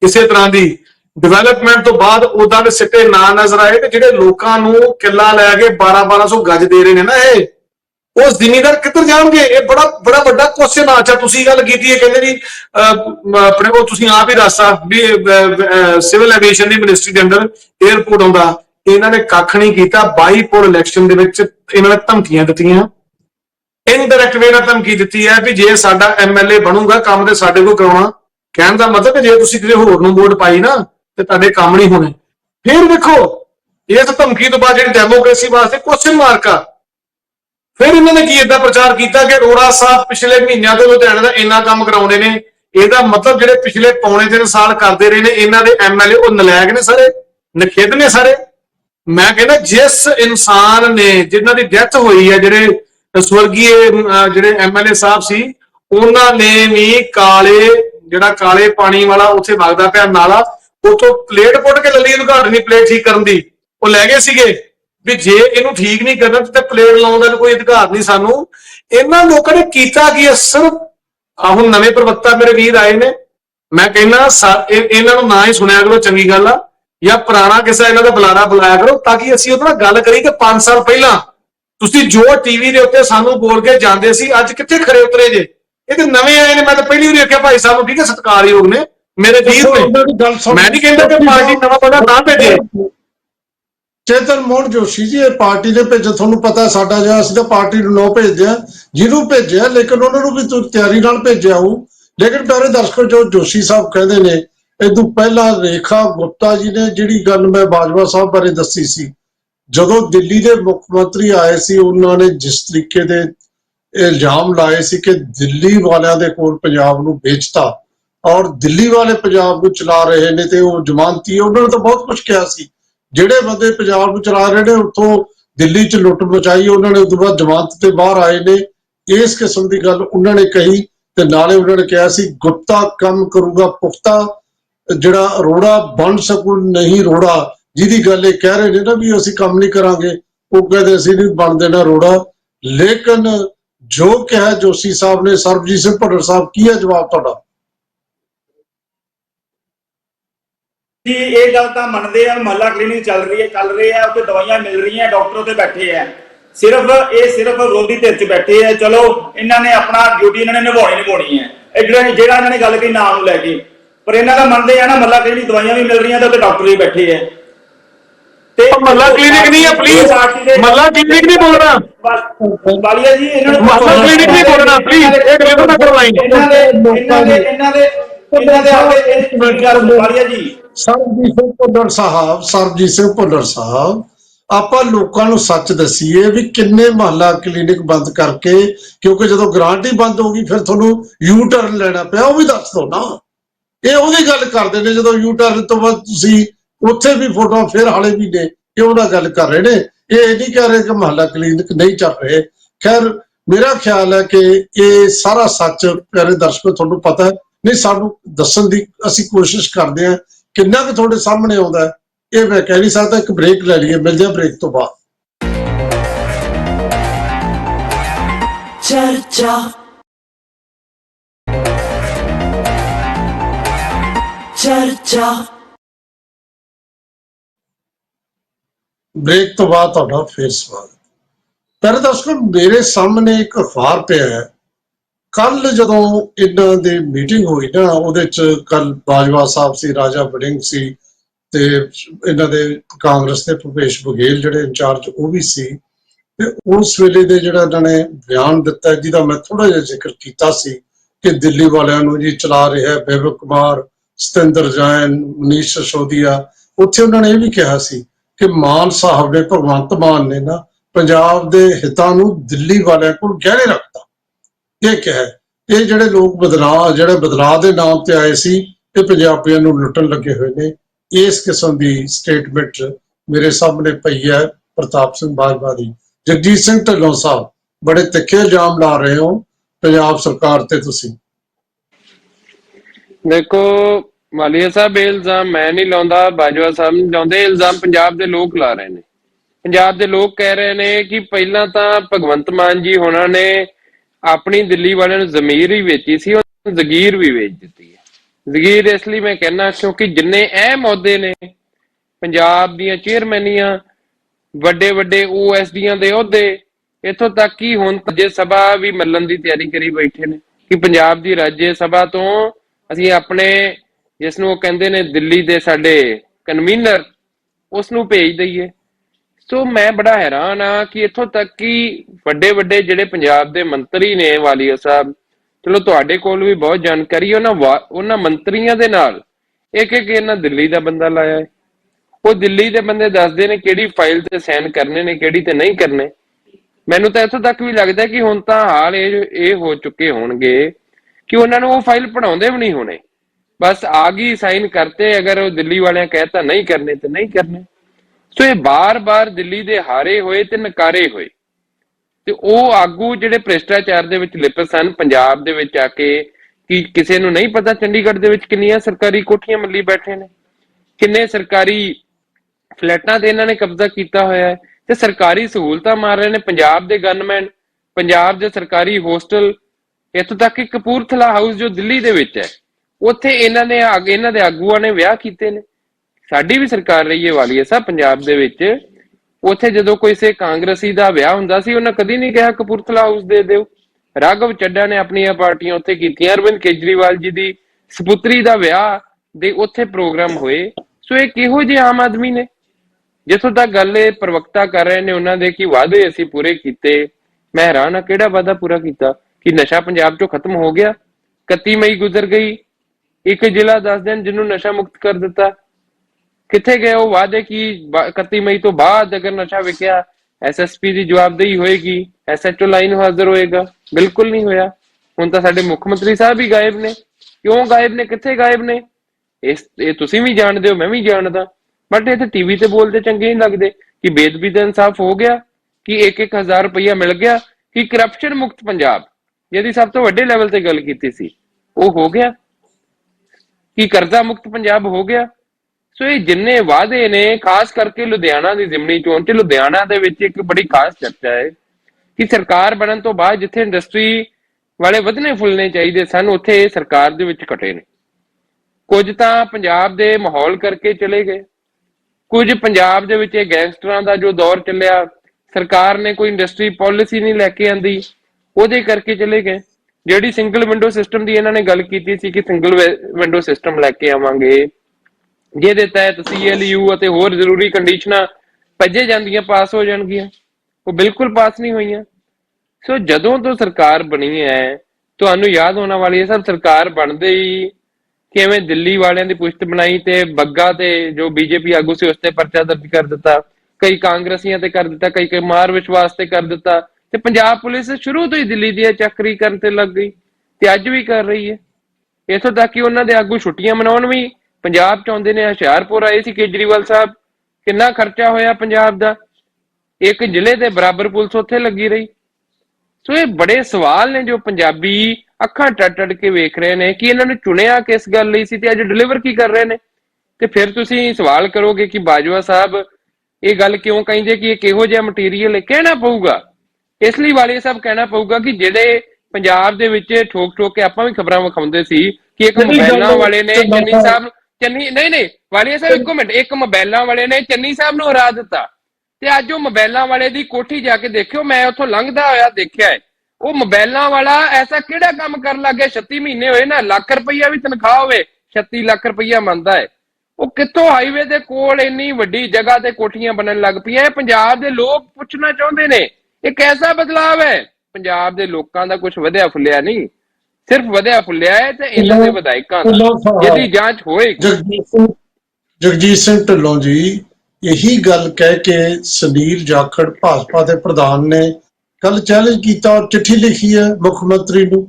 ਕਿਸੇ ਤਰ੍ਹਾਂ ਦੀ ਡਿਵੈਲਪਮੈਂਟ ਤੋਂ ਬਾਅਦ ਉਹਦਾ ਦੇ ਸਿੱਟੇ ਨਾ ਨਜ਼ਰ ਆਏ ਤੇ ਜਿਹੜੇ ਲੋਕਾਂ ਨੂੰ ਕਿੱਲਾ ਲੈ ਕੇ 12-1200 ਗੱਜ ਦੇ ਰਹੇ ਨੇ ਨਾ ਇਹ ਉਹ ਜ਼ਿਮੀਂਦਾਰ ਕਿੱਧਰ ਜਾਣਗੇ? ਇਹ ਬੜਾ ਬੜਾ ਵੱਡਾ ਕੁਐਸਚਨ ਆ। ਅੱਛਾ ਤੁਸੀਂ ਗੱਲ ਕੀਤੀ ਹੈ ਕਹਿੰਦੇ ਜੀ ਅਹ, ਆਪਣੇ ਕੋਲ ਤੁਸੀਂ ਆਪ ਹੀ ਦੱਸਾ ਵੀ ਸਿਵਲ ਐਵੀਏਸ਼ਨ ਦੀ ਮਿਨਿਸਟਰੀ ਦੇ ਅੰਦਰ 에ਅਰਪੋਰਟ ਆਉਂਦਾ। ਇਹਨਾਂ ਨੇ ਕੱਖ ਨਹੀਂ ਕੀਤਾ। ਬਾਈਪੋਲ ਇਲੈਕਸ਼ਨ ਦੇ ਵਿੱਚ ਇਹਨਾਂ ਨੇ ਧਮਕੀਆਂ ਦਿੱਤੀਆਂ। ਇਨਡਾਇਰੈਕਟ ਵੇ ਨਾਲ ਧਮਕੀ ਦਿੱਤੀ ਹੈ ਵੀ ਜੇ ਸਾਡਾ ਐਮਐਲਏ ਬਣੂਗਾ, ਕੰਮ ਤੇ ਸਾਡੇ ਕੋਲ ਕਰਾਉਣਾ। ਕਹਿਣ ਦਾ ਮਤਲਬ ਕਿ ਜੇ ਤੁਸੀਂ ਕਿਸੇ ਹੋਰ ਨੂੰ ਵੋਟ ਪਾਈ ਨਾ, ਤੇ ਤੁਹਾਡੇ ਕੰਮ ਨਹੀਂ ਹੋਣੇ। ਫਿਰ ਵੇਖੋ ਇਸ ਧਮਕੀ ਤੋਂ ਬਾਅਦ ਜਿਹੜੀ ਡੈਮੋਕ੍ਰੇਸੀ ਵਾਸਤੇ ਕੁਐਸਚਨ ਮਾਰਕ ਆ। ਫਿਰ ਇਹਨਾਂ ਨੇ ਕੀ ਏਦਾਂ ਪ੍ਰਚਾਰ ਕੀਤਾ ਕਿ ਅਰੋੜਾ ਸਾਹਿਬ ਪਿਛਲੇ ਮਹੀਨਿਆਂ ਤੋਂ ਲੁਧਿਆਣੇ ਦਾ ਇੰਨਾ ਕੰਮ ਕਰਾਉਂਦੇ ਨੇ। ਇਹਦਾ ਮਤਲਬ ਜਿਹੜੇ ਪਿਛਲੇ ਪੌਣੇ ਤਿੰਨ ਸਾਲ ਕਰਦੇ ਰਹੇ ਨੇ, ਇਹਨਾਂ ਦੇ ਐਮਐਲਏ ਉਹ ਨਲਾਇਕ ਨੇ ਸਾਰੇ ਨਖੇਦ ਨੇ ਸਾਰੇ। ਮੈਂ ਕਹਿੰਦਾ ਜਿਸ ਇਨਸਾਨ ਨੇ ਜਿਨ੍ਹਾਂ ਦੀ ਡੈਥ ਹੋਈ ਹੈ ਜਿਹੜੇ ਸਵਰਗੀ ਅਹ, ਜਿਹੜੇ ਐਮਐਲਏ ਸਾਹਿਬ ਸੀ ਉਹਨਾਂ ਨੇ ਵੀ ਕਾਲੇ ਜਿਹੜਾ ਕਾਲੇ ਪਾਣੀ ਵਾਲਾ ਉੱਥੇ ਵਗਦਾ ਪਿਆ ਨਾਲਾ ਉਤੋਂ ਪਲੇਟ ਪੁੱਟ ਕੇ ਲੱਲੀ ਉਦਘਾਟਨੀ ਪਲੇਟ ਠੀਕ ਕਰਨ ਦੀ। ਉਹ ਲੈ ਗਏ ਸੀਗੇ ਵੀ ਜੇ ਇਹਨੂੰ ਠੀਕ ਨਹੀਂ ਕਰਨਾ ਤੇ ਪਲੇਟ ਲਾਉਣ ਦਾ ਕੋਈ ਅਧਿਕਾਰ ਨਹੀਂ ਸਾਨੂੰ। ਇਹਨਾਂ ਲੋਕਾਂ ਨੇ ਕੀਤਾ ਕੀ ਹੈ? ਸਿਰਫ ਆ ਹੁਣ ਨਵੇਂ ਪ੍ਰਵਕਤਾ ਮੇਰੇ ਵੀਰ ਆਏ ਨੇ। ਮੈਂ ਕਹਿੰਦਾ ਇਹਨਾਂ ਨੂੰ ਨਾ ਹੀ ਸੁਣਿਆ ਕਰੋ ਚੰਗੀ ਗੱਲ ਆ। ਜਾਂ ਪੁਰਾਣਾ ਕਿਸੇ ਇਹਨਾਂ ਦਾ ਬੁਲਾਰਾ ਬੁਲਾਇਆ ਕਰੋ ਤਾਂ ਕਿ ਅਸੀਂ ਉਹਦੇ ਨਾਲ ਗੱਲ ਕਰੀ ਕਿ 5 ਸਾਲ ਪਹਿਲਾਂ ਤੁਸੀਂ ਜੋ ਟੀਵੀ ਦੇ ਉੱਤੇ ਸਾਨੂੰ ਬੋਲ ਕੇ ਜਾਂਦੇ ਸੀ ਅੱਜ ਕਿੱਥੇ ਖਰੇ ਉਤਰੇ ਜੇ? ਇਹ ਤੇ ਨਵੇਂ ਆਏ ਨੇ ਮੈਂ ਤਾਂ ਪਹਿਲੀ ਵਾਰੀ ਵੇਖਿਆ ਭਾਈ ਸਾਹਿਬ ਨੂੰ ਠੀਕ ਹੈ ਸਤਿਕਾਰਯੋਗ ਨੇ ਮੇਰੇ ਵੀਰ ਨੇ। ਦੀ ਮੈਂ ਨਹੀਂ ਕਹਿੰਦਾ ਕਿ ਪਾਰਟੀ ਨਵਾਂ ਬੰਦਾ ਨਾ ਭੇਜੇ। ਚੇਤਨ ਮੋਹਨ ਜੋਸ਼ੀ ਜੀ ਇਹ ਪਾਰਟੀ ਨੇ ਭੇਜਿਆ ਤੁਹਾਨੂੰ ਪਤਾ ਸਾਡਾ ਜਿਹਾ ਅਸੀਂ ਤਾਂ ਪਾਰਟੀ ਨੂੰ ਨੋ ਭੇਜਦੇ ਆ ਜਿਹਨੂੰ ਭੇਜਿਆ ਲੇਕਿਨ ਉਹਨਾਂ ਨੂੰ ਵੀ ਤਿਆਰੀ ਨਾਲ ਭੇਜਿਆ ਹੋ ਲੇਕਿਨ ਪਿਆਰੇ ਦਰਸ਼ਕੋ ਜੋ ਜੋਸ਼ੀ ਸਾਹਿਬ ਕਹਿੰਦੇ ਨੇ ਇਹ ਤੋਂ ਪਹਿਲਾਂ ਰੇਖਾ ਗੁਪਤਾ ਜੀ ਨੇ ਜਿਹੜੀ ਗੱਲ ਮੈਂ ਬਾਜਵਾ ਸਾਹਿਬ ਬਾਰੇ ਦੱਸੀ ਸੀ, ਜਦੋਂ ਦਿੱਲੀ ਦੇ ਮੁੱਖ ਮੰਤਰੀ ਆਏ ਸੀ, ਉਹਨਾਂ ਨੇ ਜਿਸ ਤਰੀਕੇ ਦੇ ਇਲਜ਼ਾਮ ਲਾਏ ਸੀ ਕਿ ਦਿੱਲੀ ਵਾਲਿਆਂ ਦੇ ਕੋਲ ਪੰਜਾਬ ਨੂੰ ਵੇਚਤਾ ਔਰ ਦਿੱਲੀ ਵਾਲੇ ਪੰਜਾਬ ਨੂੰ ਚਲਾ ਰਹੇ ਨੇ ਤੇ ਉਹ ਜ਼ਮਾਨਤੀ ਉਹਨਾਂ ਨੇ ਤਾਂ ਬਹੁਤ ਕੁਝ ਕਿਹਾ ਸੀ। ਜਿਹੜੇ ਬੰਦੇ ਪੰਜਾਬ ਨੂੰ ਚਲਾ ਰਹੇ ਨੇ, ਉੱਥੋਂ ਦਿੱਲੀ 'ਚ ਲੁੱਟ ਮਚਾਈ, ਉਹਨਾਂ ਨੇ ਉਸ ਤੋਂ ਬਾਅਦ ਜ਼ਮਾਨਤ ਤੇ ਬਾਹਰ ਆਏ ਨੇ। ਇਸ ਕਿਸਮ ਦੀ ਗੱਲ ਉਹਨਾਂ ਨੇ ਕਹੀ ਤੇ ਨਾਲੇ ਉਹਨਾਂ ਨੇ ਕਿਹਾ ਸੀ, ਗੁਪਤਾ ਕੰਮ ਕਰੂਗਾ ਪੁਖਤਾ। ਜਿਹੜਾ ਰੋੜਾ ਬਣ ਸਕੂ, ਨਹੀਂ ਰੋੜਾ, ਜਿਹਦੀ ਗੱਲ ਇਹ ਕਹਿ ਰਹੇ ਨੇ ਨਾ ਵੀ ਅਸੀਂ ਕੰਮ ਨਹੀਂ ਕਰਾਂਗੇ, ਉਹ ਕਹਿੰਦੇ ਅਸੀਂ ਨਹੀਂ ਬਣ ਦੇਣਾ ਰੋੜਾ। ਲੇਕਿਨ ਜੋ ਕਿਹਾ ਜੋਸ਼ੀ ਸਾਹਿਬ ਨੇ, ਸਰਬਜੀਤ ਸਿੰਘ ਭੱਟਰ ਸਾਹਿਬ, ਕੀ ਹੈ ਜਵਾਬ ਤੁਹਾਡਾ? ਜੀ, ਇਹ ਗੱਲ ਤਾਂ ਮੰਨਦੇ ਆ, ਮਹੱਲਾ ਕਲੀਨਿਕ ਚੱਲ ਰਹੀ ਹੈ, ਚੱਲ ਰਹੀ ਹੈ ਉੱਥੇ ਦਵਾਈਆਂ ਮਿਲ ਰਹੀਆਂ, ਡਾਕਟਰ ਉੱਥੇ ਬੈਠੇ ਆ। ਸਿਰਫ, ਇਹ ਸਿਰਫ ਵਿਰੋਧੀ ਧਿਰ 'ਚ ਬੈਠੇ ਆ, ਚਲੋ, ਇਹਨਾਂ ਨੇ ਆਪਣਾ ਡਿਊਟੀ ਇਹਨਾਂ ਨੇ ਨਿਭਾਉਣੀ ਨਿਭਾਉਣੀ ਹੈ। ਇਹ ਜਿਹੜਾ ਇਹਨਾਂ ਨੇ ਗੱਲ ਕਹੀ, ਨਾਮ ਨੂੰ ਲੈ ਕੇ। ਪਰ ਇਹਨਾਂ ਦਾ ਮੰਨਦੇ ਆ ਨਾ ਮਹੱਲਾ ਕਲੀਨਿਕ ਦਵਾਈਆਂ ਵੀ ਮਿਲ ਰਹੀਆਂ ਤੇ ਉੱਥੇ ਡਾਕਟਰ ਵੀ ਬੈਠੇ ਆ। ਤੇ ਮਹੱਲਾ ਕਲੀਨਿਕ ਨਹੀਂ ਹੈ ਪਲੀਜ਼ ਮਹੱਲਾ ਕਲੀਨਿਕ ਨਹੀਂ ਬੋਲਣਾ। ਵਾਲੀਆ ਜੀ ਇਹਨਾਂ ਨੂੰ ਮਹੱਲਾ ਕਲੀਨਿਕ ਨਹੀਂ ਬੋਲਣਾ, please, ਇਹ ਗੱਲ ਨਾ ਕਰੋ line। ਇਹਨਾਂ ਦੇ ਇਹਨਾਂ ਦੇ ਇਹਨਾਂ ਦੇ ਇਹਨਾਂ ਦੇ ਆਪੇ ਇਹ ਵਾਲੀਆ ਜੀ ਸਰਬਜੀਤ ਸਿੰਘ ਭੁੱਲਰ ਸਾਹਿਬ ਸਰਬਜੀਤ ਸਿੰਘ ਭੁੱਲਰ ਸਾਹਿਬ ਆਪਾਂ ਲੋਕਾਂ ਨੂੰ ਸੱਚ ਦਸੀਏ ਵੀ ਕਿੰਨੇ ਮਹੱਲਾ ਕਲੀਨਿਕ ਬੰਦ ਕਰਕੇ ਕਿਉਂਕਿ ਜਦੋਂ ਗ੍ਰਾਂਟ ਹੀ ਬੰਦ ਹੋ ਗਈ ਫਿਰ ਤੁਹਾਨੂੰ ਯੂ ਟਰਨ ਲੈਣਾ ਪਿਆ ਉਹ ਵੀ ਦੱਸ ਦਿਓ ਨਾ। ਇਹ ਉਹਦੀ ਗੱਲ ਕਰਦੇ ਨੇ ਜਦੋਂ ਯੂ ਟਰਨ ਤੋਂ ਬਾਅਦ ਤੁਸੀਂ ਉੱਥੇ ਵੀ ਫੋਟੋ ਫਿਰ ਹਾਲੇ ਵੀ ਨੇ, ਇਹ ਉਹਦਾ ਗੱਲ ਕਰ ਰਹੇ ਨੇ। ਇਹ ਨਹੀਂ ਕਹਿ ਰਹੇ ਕਿ ਮਹੱਲਾ ਕਲੀਨਿਕ ਨਹੀਂ ਚੱਲ ਰਹੇ। ਖੈਰ, ਮੇਰਾ ਖਿਆਲ ਹੈ ਕਿ ਇਹ ਸਾਰਾ ਸੱਚ ਪਿਆਰੇ ਦਰਸ਼ਕੋ, ਤੁਹਾਨੂੰ ਪਤਾ ਹੈ। ਨਹੀਂ, ਸਾਨੂੰ ਦੱਸਣ ਦੀ ਅਸੀਂ ਕੋਸ਼ਿਸ਼ ਕਰਦੇ ਹਾਂ। ਕਿੰਨਾ ਕੁ ਤੁਹਾਡੇ ਸਾਹਮਣੇ ਆਉਂਦਾ ਹੈ, ਇਹ ਮੈਂ ਕਹਿ ਨਹੀਂ ਸਕਦਾ। ਇੱਕ ਬ੍ਰੇਕ ਲੈ ਲਈਏ ਮਿਲ ਜਾ ਬ੍ਰੇਕ ਤੋਂ ਬਾਅਦ। ਚਰਚਾ ਚਰਚਾ। ਬ੍ਰੇਕ ਤੋਂ ਬਾਅਦ ਤੁਹਾਡਾ ਫੇਰ ਸਵਾਗਤ। ਪਰ ਦਰਸ਼ਕੋ, ਮੇਰੇ ਸਾਹਮਣੇ ਇੱਕ ਅਖਬਾਰ ਪਿਆ ਹੈ। ਕੱਲ ਜਦੋਂ ਇਹਨਾਂ ਦੀ ਮੀਟਿੰਗ ਹੋਈ ਨਾ, ਉਹਦੇ ਚ ਕੱਲ ਬਾਜਵਾ ਸਾਹਿਬ ਸੀ, ਰਾਜਾ ਬੜਿੰਗ ਸੀ, ਤੇ ਇਹਨਾਂ ਦੇ ਕਾਂਗਰਸ ਦੇ ਭੁਪੇਸ਼ ਬਘੇਲ ਜਿਹੜੇ ਇੰਚਾਰਜ, ਉਹ ਵੀ ਸੀ। ਤੇ ਉਸ ਵੇਲੇ ਦੇ ਜਿਹੜਾ ਇਹਨਾਂ ਨੇ ਬਿਆਨ ਦਿੱਤਾ, ਜਿਹਦਾ ਮੈਂ ਥੋੜਾ ਜਿਹਾ ਜ਼ਿਕਰ ਕੀਤਾ ਸੀ ਕਿ ਦਿੱਲੀ ਵਾਲਿਆਂ ਨੂੰ ਜੀ ਚਲਾ ਰਿਹਾ ਹੈ ਕੁਮਾਰ ਸਤਿੰਦਰ ਜੈਨ, ਮਨੀਸ਼ ਸਿਸੋਦੀਆ, ਉੱਥੇ ਉਹਨਾਂ ਨੇ ਇਹ ਵੀ ਕਿਹਾ ਸੀ ਕਿ ਮਾਨ ਸਾਹਿਬ ਨੇ, ਭਗਵੰਤ ਮਾਨ ਨੇ ਨਾ ਪੰਜਾਬ ਦੇ ਹਿੱਤਾਂ ਨੂੰ ਦਿੱਲੀ ਵਾਲਿਆਂ ਕੋਲ ਗਹਿਰੇ ਰੱਖਤਾ। ਇਹ ਕਿਹਾ ਇਹ ਜਿਹੜੇ ਲੋਕ ਬਦਲਾਅ, ਜਿਹੜੇ ਬਦਲਾਅ ਦੇ ਨਾਮ ਤੇ ਆਏ ਸੀ, ਇਹ ਪੰਜਾਬੀਆਂ ਨੂੰ ਲੁੱਟਣ ਲੱਗੇ ਹੋਏ ਨੇ। ਇਸ ਕਿਸਮ ਦੀ ਸਟੇਟਮੈਂਟ ਮੇਰੇ ਸਾਹਮਣੇ ਪਈ ਹੈ ਪ੍ਰਤਾਪ ਸਿੰਘ ਬਾਜਵਾ ਦੀ। ਜਗਜੀਤ ਸਿੰਘ ਢਿੱਲੋਂ ਸਾਹਿਬ, ਬੜੇ ਤਿੱਖੇ ਇਲਜ਼ਾਮ ਲਾ ਰਹੇ ਹੋ, ਪੰਜਾਬ ਸਰਕਾਰ ਤੇ ਤੁਸੀਂ। ਦੇਖੋ ਮਾਲੀਆ ਸਾਹਿਬ, ਇਹ ਇਲਜ਼ਾਮ ਮੈਂ ਨਹੀਂ ਲਾਉਂਦਾ, ਬਾਜਵਾ ਸਾਹਿਬ ਨਹੀਂ ਲਾਉਂਦੇ ਇਲਜ਼ਾਮ ਪੰਜਾਬ ਦੇ ਲੋਕ ਲਾ ਰਹੇ ਨੇ। ਪੰਜਾਬ ਦੇ ਲੋਕ ਕਹਿ ਰਹੇ ਨੇ ਕਿ ਪਹਿਲਾਂ ਤਾਂ ਭਗਵੰਤ ਮਾਨ ਜੀ ਹੋਣਾ ਨੇ ਆਪਣੀ ਦਿੱਲੀ ਵਾਲਿਆਂ ਨੂੰ ਜ਼ਮੀਰ ਹੀ ਵੇਚੀ ਸੀ ਉਹ ਜ਼ਗੀਰ ਵੀ ਵੇਚ ਦਿੱਤੀ ਹੈ। ਜ਼ਗੀਰ ਇਸ ਲਈ ਮੈਂ ਕਹਿੰਦਾ ਕਿਉਂਕਿ ਜਿੰਨੇ ਅਹਿਮ ਅਹੁਦੇ ਨੇ, ਪੰਜਾਬ ਦੀਆਂ ਚੇਅਰਮੈਨੀਆਂ ਵੱਡੇ ਵੱਡੇ ਓਐਸਡੀਆਂ ਦੇ ਅਹੁਦੇ, ਇਥੋਂ ਤੱਕ ਕਿ ਹੁਣ ਜੇ ਸਭਾ ਵੀ ਮੱਲਣ ਦੀ ਤਿਆਰੀ ਕਰੀ ਬੈਠੇ ਨੇ ਕਿ ਪੰਜਾਬ ਦੀ ਰਾਜ ਸਭਾ ਤੋਂ ਅਸੀਂ ਆਪਣੇ ਜਿਸ ਨੂੰ ਉਹ ਕਹਿੰਦੇ ਨੇ ਦਿੱਲੀ ਦੇ ਸਾਡੇ ਕਨਵੀਨਰ ਉਸ ਨੂੰ ਭੇਜ ਦਈਏ। ਸੋ ਮੈਂ ਬੜਾ ਹੈਰਾਨ ਆ ਕਿ ਇੱਥੋਂ ਤੱਕ ਕਿ ਵੱਡੇ ਵੱਡੇ ਜਿਹੜੇ ਪੰਜਾਬ ਦੇ ਮੰਤਰੀ ਨੇ ਵਾਲੀਆ ਸਾਹਿਬ, ਚਲੋ ਤੁਹਾਡੇ ਕੋਲ ਵੀ ਬਹੁਤ ਜਾਣਕਾਰੀ ਉਹਨਾਂ ਉਹਨਾਂ ਮੰਤਰੀਆਂ ਦੇ ਨਾਲ ਇੱਕ ਇੱਕ ਇਹਨਾਂ ਦਿੱਲੀ ਦਾ ਬੰਦਾ ਲਾਇਆ ਹੈ। ਉਹ ਦਿੱਲੀ ਦੇ ਬੰਦੇ ਦੱਸਦੇ ਨੇ ਕਿਹੜੀ ਫਾਈਲ ਤੇ ਸਾਈਨ ਕਰਨੇ ਨੇ, ਕਿਹੜੀ ਤੇ ਨਹੀਂ ਕਰਨੇ। ਮੈਨੂੰ ਤਾਂ ਇੱਥੋਂ ਤੱਕ ਵੀ ਲੱਗਦਾ ਕਿ ਹੁਣ ਤਾਂ ਹਾਲ ਇਹ ਇਹ ਹੋ ਚੁੱਕੇ ਹੋਣਗੇ ਕਿ ਉਹਨਾਂ ਨੂੰ ਉਹ ਫਾਈਲ ਪੜਾਉਂਦੇ ਵੀ ਨਹੀਂ ਹੋਣੇ। ਬਸ ਆ ਗਈ ਸਾਈਨ ਕਰਤੇ, ਅਗਰ ਉਹ ਦਿੱਲੀ ਵਾਲਿਆਂ ਕਹਿਤਾ ਨਹੀਂ ਕਰਨੇ, ਤੇ ਨਹੀਂ ਕਰਨੇ। ਸੋ ਇਹ ਬਾਰ-ਬਾਰ ਦਿੱਲੀ ਦੇ ਹਾਰੇ ਹੋਏ ਤੇ ਨਕਾਰੇ ਹੋਏ। ਤੇ ਉਹ ਆਗੂ ਜਿਹੜੇ ਭ੍ਰਿਸ਼ਟਾਚਾਰ ਦੇ ਵਿੱਚ ਲਿਪਤ ਸਨ, ਪੰਜਾਬ ਦੇ ਵਿੱਚ ਆ ਕੇ ਕਿ ਕਿਸੇ ਨੂੰ ਨਹੀਂ ਪਤਾ ਚੰਡੀਗੜ੍ਹ ਦੇ ਵਿੱਚ ਕਿੰਨੀਆਂ ਸਰਕਾਰੀ ਕੋਠੀਆਂ ਮੱਲੀ ਬੈਠੇ ਨੇ, ਕਿੰਨੇ ਸਰਕਾਰੀ ਫਲੈਟਾਂ ਤੇ ਇਹਨਾਂ ਨੇ ਕਬਜ਼ਾ ਕੀਤਾ ਹੋਇਆ ਹੈ, ਤੇ ਸਰਕਾਰੀ ਸਹੂਲਤਾਂ ਮਾਰ ਰਹੇ ਨੇ ਪੰਜਾਬ ਦੇ ਗਨਮੈਨ, ਪੰਜਾਬ ਦੇ ਸਰਕਾਰੀ ਹੋਸਟਲ, ਇੱਥੋਂ ਤੱਕ ਕਿ ਕਪੂਰਥਲਾ ਹਾਊਸ ਜੋ ਦਿੱਲੀ ਦੇ ਵਿੱਚ ਹੈ। ਉੱਥੇ ਇਹਨਾਂ ਨੇ ਆਗ- ਇਹਨਾਂ ਦੇ ਆਗੂਆਂ ਨੇ ਵਿਆਹ ਕੀਤੇ ਨੇ। ਸਾਡੀ ਵੀ ਸਰਕਾਰ ਰਹੀ ਹੈ ਵਾਲੀਆ ਸਾਹਿਬ ਪੰਜਾਬ ਦੇ ਵਿੱਚ। ਉੱਥੇ ਜਦੋਂ ਕੋਈ ਸੇ ਕਾਂਗਰਸੀ ਦਾ ਵਿਆਹ ਹੁੰਦਾ ਸੀ, ਉਹਨਾਂ ਕਦੀ ਨਹੀਂ ਕਿਹਾ ਕਪੂਰਥਲਾ ਹਾਊਸ ਦੇ ਦਿਓ। ਰਾਘਵ ਚੱਡਾ ਨੇ ਆਪਣੀਆਂ ਪਾਰਟੀਆਂ ਉੱਥੇ ਕੀਤੀਆਂ, ਅਰਵਿੰਦ ਕੇਜਰੀਵਾਲ ਜੀ ਦੀ ਸੁਪੁੱਤਰੀ ਦਾ ਵਿਆਹ ਦੇ ਉੱਥੇ ਪ੍ਰੋਗਰਾਮ ਹੋਏ। ਸੋ ਇਹ ਕਿਹੋ ਜਿਹੇ ਆਮ ਆਦਮੀ ਨੇ? ਜਿੱਥੋਂ ਤੱਕ ਗੱਲ ਇਹ ਪ੍ਰਵਕਤਾ ਕਰ ਰਹੇ ਨੇ ਉਹਨਾਂ ਦੇ ਕਿ ਵਾਅਦੇ ਅਸੀਂ ਪੂਰੇ ਕੀਤੇ। ਮੈਂ ਹੈਰਾਨ ਆ, ਕਿਹੜਾ ਵਾਅਦਾ ਪੂਰਾ ਕੀਤਾ? ਕਿ ਨਸ਼ਾ ਪੰਜਾਬ ਚੋਂ ਖਤਮ ਹੋ ਗਿਆ 31 ਮਈ ਗੁਜ਼ਰ ਗਈ ਇੱਕ ਜ਼ਿਲ੍ਹਾ ਦੱਸ ਦਿਨ ਜਿਹਨੂੰ ਨਸ਼ਾ ਮੁਕਤ ਕਰ ਦਿੱਤਾ। ਕਿੱਥੇ ਗਏ? ਉਹ ਵਾਅਦੇ ਕਿ? ਬਾ- 31 ਮਈ ਤੋਂ ਬਾਅਦ ਅਗਰ ਨਸ਼ਾ ਵਿਕਿਆ ਐਸਐਸਪੀ ਦੀ ਜਵਾਬਦੇਹੀ ਹੋਏਗੀ ਐਸਐਚਓ ਲਾਈਨ ਹਾਜ਼ਰ ਹੋਏਗਾ। ਬਿਲਕੁਲ ਨਹੀਂ ਹੋਇਆ। ਹੁਣ ਤਾਂ ਸਾਡੇ ਮੁੱਖ ਮੰਤਰੀ ਸਾਹਿਬ ਹੀ ਗਾਇਬ ਨੇ। ਕਿਉਂ ਗਾਇਬ ਨੇ? ਕਿੱਥੇ ਗਾਇਬ ਨੇ? ਇਸ ਇਹ ਤੁਸੀਂ ਵੀ ਜਾਣਦੇ ਹੋ, ਮੈਂ ਵੀ ਜਾਣਦਾ। ਬਟ ਇਹ ਤੇ ਟੀਵੀ ਤੇ ਬੋਲਦੇ ਚੰਗੇ ਨਹੀਂ ਲੱਗਦੇ ਕਿ ਬੇਦਬੀ ਦਾ ਇਨਸਾਫ ਹੋ ਗਿਆ, ਕਿ 1-1000 ਰੁਪਇਆ ਮਿਲ ਗਿਆ, ਕਿ ਕਰਪਸ਼ਨ ਮੁਕਤ ਪੰਜਾਬ। ਜਿਹਦੀ ਸਭ ਤੋਂ ਵੱਡੇ ਲੈਵਲ ਤੇ ਗੱਲ ਕੀਤੀ ਸੀ, ਉਹ ਹੋ ਗਿਆ। ਕੀ ਕਰਜ਼ਾ ਮੁਕਤ ਪੰਜਾਬ ਹੋ ਗਿਆ। ਸੋ ਇਹ ਜਿੰਨੇ ਵਾਅਦੇ ਨੇ, ਖਾਸ ਕਰਕੇ ਲੁਧਿਆਣਾ ਦੀ ਜ਼ਿਮਨੀ ਚੋਣ ਤੇ ਲੁਧਿਆਣਾ ਦੇ ਵਿੱਚ ਇੱਕ ਬੜੀ ਖਾਸ ਚਰਚਾ ਹੈ ਕਿ ਸਰਕਾਰ ਬਣਨ ਤੋਂ ਬਾਅਦ ਜਿੱਥੇ ਇੰਡਸਟਰੀ ਵਾਲੇ ਵਧਨੇ ਫੁੱਲਨੇ ਚਾਹੀਦੇ ਸਨ, ਉੱਥੇ ਸਰਕਾਰ ਦੇ ਵਿੱਚ ਘਟੇ ਨੇ। ਕੁਝ ਤਾਂ ਪੰਜਾਬ ਦੇ ਮਾਹੌਲ ਕਰਕੇ ਚਲੇ ਗਏ। ਕੁਝ ਪੰਜਾਬ ਦੇ ਵਿੱਚ ਇਹ ਗੈਂਗਸਟਰਾਂ ਦਾ ਜੋ ਦੌਰ ਚੱਲਿਆ, ਸਰਕਾਰ ਨੇ ਕੋਈ ਇੰਡਸਟਰੀ ਪਾਲਿਸੀ ਨਹੀਂ ਲੈ ਕੇ ਆਂਦੀ, ਉਹਦੇ ਕਰਕੇ ਚਲੇ ਗਏ। ਜਿਹੜੀ ਸਿੰਗਲ ਵਿੰਡੋ ਸਿਸਟਮ ਦੀ ਇਹਨਾਂ ਨੇ ਗੱਲ ਕੀਤੀ ਸੀ ਕਿ ਸਿੰਗਲ ਵਿੰਡੋ ਸਿਸਟਮ ਲੈ ਕੇ ਆਵਾਂਗੇ। ਜਿਹਦੇ ਤਹਿਤ ਸੀਐਲਯੂ ਅਤੇ ਹੋਰ ਜ਼ਰੂਰੀ ਕੰਡੀਸ਼ਨਾਂ ਭੱਜੇ ਜਾਂਦੀਆਂ ਪਾਸ ਹੋ ਜਾਣਗੀਆਂ। ਉਹ ਬਿਲਕੁਲ ਪਾਸ ਨਹੀਂ ਹੋਈਆਂ। ਸੋ ਜਦੋਂ ਤੋਂ ਸਰਕਾਰ ਬਣੀ ਹੈ, ਤੁਹਾਨੂੰ ਯਾਦ ਹੋਣਾ ਵਾਲੀ ਹੈ ਸਭ ਸਰਕਾਰ ਬਣਦੇ ਹੀ ਕਿਵੇਂ ਦਿੱਲੀ ਵਾਲਿਆਂ ਦੀ ਪੁਸ਼ਤ ਬਣਾਈ ਤੇ ਬੱਗਾ ਤੇ ਜੋ ਬੀਜੇਪੀ ਆਗੂ ਸੀ, ਉਸ ਤੇ ਪਰਚਾ ਦਰਜ ਕਰ ਦਿੱਤਾ। ਕਈ ਕਾਂਗਰਸੀਆਂ ਤੇ ਕਰ ਦਿੱਤਾ ਕਈ ਕਈ ਮਾਰ ਵਿਸ਼ਵਾਸ ਤੇ ਕਰ ਦਿੱਤਾ। ਤੇ ਪੰਜਾਬ ਪੁਲਿਸ ਸ਼ੁਰੂ ਤੋਂ ਹੀ ਦਿੱਲੀ ਦੀ ਇਹ ਚੱਕਰੀ ਕਰਨ ਤੇ ਲੱਗ ਗਈ ਤੇ ਅੱਜ ਵੀ ਕਰ ਰਹੀ ਹੈ। ਇਥੋਂ ਤੱਕ ਕਿ ਉਹਨਾਂ ਦੇ ਆਗੂ ਛੁੱਟੀਆਂ ਮਨਾਉਣ ਵੀ ਪੰਜਾਬ ਚ ਆਉਂਦੇ ਨੇ, ਹੁਸ਼ਿਆਰਪੁਰ ਆਏ ਸੀ ਕੇਜਰੀਵਾਲ ਸਾਹਿਬ, ਕਿੰਨਾ ਖਰਚਾ ਹੋਇਆ ਪੰਜਾਬ ਦਾ? ਇੱਕ ਜ਼ਿਲ੍ਹੇ ਦੇ ਬਰਾਬਰ ਪੁਲਿਸ ਉੱਥੇ ਲੱਗੀ ਰਹੀ। ਸੋ ਇਹ ਬੜੇ ਸਵਾਲ ਨੇ ਜੋ ਪੰਜਾਬੀ ਅੱਖਾਂ ਟੱਟ ਟੱਟ ਕੇ ਵੇਖ ਰਹੇ ਨੇ ਕਿ ਇਹਨਾਂ ਨੂੰ ਚੁਣਿਆ ਕਿਸ ਗੱਲ ਲਈ ਸੀ ਤੇ ਅੱਜ ਡਿਲੀਵਰ ਕੀ ਕਰ ਰਹੇ ਨੇ? ਤੇ ਫਿਰ ਤੁਸੀਂ ਸਵਾਲ ਕਰੋਗੇ ਕਿ ਬਾਜਵਾ ਸਾਹਿਬ, ਇਹ ਗੱਲ ਕਿਉਂ ਕਹਿੰਦੇ ਕਿ ਇਹ ਕਿਹੋ ਜਿਹਾ ਮਟੀਰੀਅਲ ਹੈ? ਕਹਿਣਾ ਪਊਗਾ। ਇਸ ਲਈ ਵਾਲੇ ਸਾਹਿਬ ਕਹਿਣਾ ਪਊਗਾ ਕਿ ਜਿਹੜੇ ਪੰਜਾਬ ਦੇ ਵਿੱਚ ਠੋਕ ਠੋਕ ਕੇ ਆਪਾਂ ਵੀ ਖਬਰਾਂ ਵਿਖਾਉਂਦੇ ਸੀ ਕਿ ਇੱਕ ਮੋਬਾਈਲਾਂ ਵਾਲੇ ਨੇ ਚੰਨੀ ਸਾਹਿਬ ਚੰਨੀ ਨਹੀਂ ਨਹੀਂ ਵਾਲੀਆ ਸਾਹਿਬ ਇੱਕੋ ਮਿੰਟ ਇੱਕ ਮੋਬਾਈਲਾਂ ਵਾਲੇ ਨੇ ਚੰਨੀ ਸਾਹਿਬ ਨੂੰ ਹਰਾ ਦਿੱਤਾ। ਤੇ ਅੱਜ ਉਹ ਮੋਬਾਈਲਾਂ ਵਾਲੇ ਦੀ ਕੋਠੀ ਜਾ ਕੇ ਦੇਖਿਓ ਮੈਂ ਉੱਥੋਂ ਲੰਘਦਾ ਹੋਇਆ ਦੇਖਿਆ ਹੈ। ਉਹ ਮੋਬਾਈਲਾਂ ਵਾਲਾ ਐਸਾ ਕਿਹੜਾ ਕੰਮ ਕਰਨ ਲੱਗ? ਗਿਆ 36 ਮਹੀਨੇ ਹੋਏ ਨਾ ਲੱਖ ਰੁਪਈਆ ਵੀ ਤਨਖਾਹ ਹੋਵੇ 36 ਲੱਖ ਰੁਪਈਆ ਮੰਨਦਾ ਹੈ। ਉਹ ਕਿੱਥੋਂ ਹਾਈਵੇ ਦੇ ਕੋਲ ਇੰਨੀ ਵੱਡੀ ਜਗ੍ਹਾ ਤੇ ਕੋਠੀਆਂ ਬਣਨ ਲੱਗ ਪਈਆਂ? ਇਹ ਪੰਜਾਬ ਦੇ ਲੋਕ ਪੁੱਛਣਾ ਚਾਹੁੰਦੇ ਨੇ। ਇਹ ਕੈਸਾ ਬਦਲਾਵ ਹੈ? ਪੰਜਾਬ ਦੇ ਲੋਕਾਂ ਦਾ ਕੁਝ ਵਧਿਆ ਫੁੱਲਿਆ ਨਹੀਂ। ਸਿਰਫ ਵਧਿਆ ਫੁੱਲਿਆ ਹੈ ਤੇ ਇਹਨਾਂ ਦੇ ਵਿਧਾਇਕਾਂ। ਜਿਹਦੀ ਜਾਂਚ ਹੋਏਗੀ। ਜਗਜੀਤ ਸਿੰਘ ਢਿੱਲੋਂ ਜੀ ਇਹੀ ਗੱਲ ਕਹਿ ਕੇ ਸੁਨੀਲ ਜਾਖੜ ਭਾਜਪਾ ਦੇ ਪ੍ਰਧਾਨ ਨੇ ਕੱਲ ਚੈਲੰਜ ਕੀਤਾ ਔਰ ਚਿੱਠੀ ਲਿਖੀ ਹੈ ਮੁੱਖ ਮੰਤਰੀ ਨੂੰ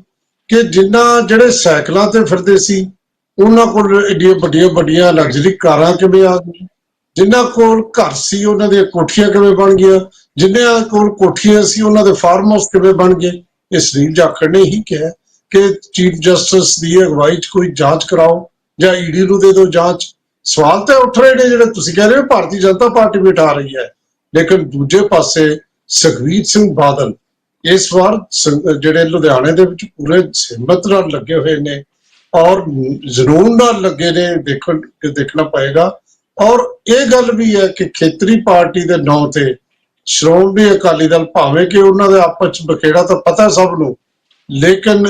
ਕਿ ਜਿਨ੍ਹਾਂ ਜਿਹੜੇ ਸਾਈਕਲਾਂ ਤੇ ਫਿਰਦੇ ਸੀ ਉਹਨਾਂ ਕੋਲ ਏਡੀਆਂ ਵੱਡੀਆਂ ਵੱਡੀਆਂ ਲਗਜ਼ਰੀ ਕਾਰਾਂ ਕਿਵੇਂ ਆ ਗਈਆਂ? ਜਿਨ੍ਹਾਂ ਕੋਲ ਘਰ ਸੀ ਉਹਨਾਂ ਦੀਆਂ ਕੋਠੀਆਂ ਕਿਵੇਂ ਬਣ ਗਈਆਂ? ਜਿਨ੍ਹਾਂ ਕੋਲ ਕੋਠੀਆਂ ਸੀ ਉਹਨਾਂ ਦੇ ਫਾਰਮ ਹਾਊਸ ਕਿਵੇਂ ਬਣ ਗਏ? ਇਹ ਸੁਨੀਲ ਜਾਖੜ ਨੇ ਹੀ ਕਿਹਾ ਕਿ ਚੀਫ ਜਸਟਿਸ ਦੀ ਅਗਵਾਈ 'ਚ ਕੋਈ ਜਾਂਚ ਕਰਾਓ ਜਾਂ ਈਡੀ ਨੂੰ ਦੇ ਦਿਓ ਜਾਂਚ। ਸਵਾਲ ਤਾਂ ਉੱਠ ਰਹੇ ਨੇ ਜਿਹੜੇ ਤੁਸੀਂ ਕਹਿ ਰਹੇ ਹੋ, ਭਾਰਤੀ ਜਨਤਾ ਪਾਰਟੀ ਬਿਠਾ ਰਹੀ ਹੈ। ਲੇਕਿਨ ਦੂਜੇ ਪਾਸੇ ਸੁਖਬੀਰ ਸਿੰਘ ਬਾਦਲ ਇਸ ਵਾਰ ਸ- ਜਿਹੜੇ ਲੁਧਿਆਣੇ ਦੇ ਵਿੱਚ ਪੂਰੇ ਹਿੰਮਤ ਨਾਲ ਲੱਗੇ ਹੋਏ ਨੇ ਔਰ ਜਨੂਨ ਨਾਲ ਲੱਗੇ ਨੇ, ਦੇਖਣ, ਦੇਖਣਾ ਪਏਗਾ। ਔਰ ਇਹ ਗੱਲ ਵੀ ਹੈ ਕਿ ਖੇਤਰੀ ਪਾਰਟੀ ਦੇ ਨਾਂ ਤੇ ਸ਼੍ਰੋਮਣੀ ਅਕਾਲੀ ਦਲ ਭਾਵੇਂ ਕਿ ਉਹਨਾਂ ਦੇ ਆਪਸ ਚ ਬਖੇੜਾ ਤਾਂ ਪਤਾ ਸਭ ਨੂੰ, ਲੇਕਿਨ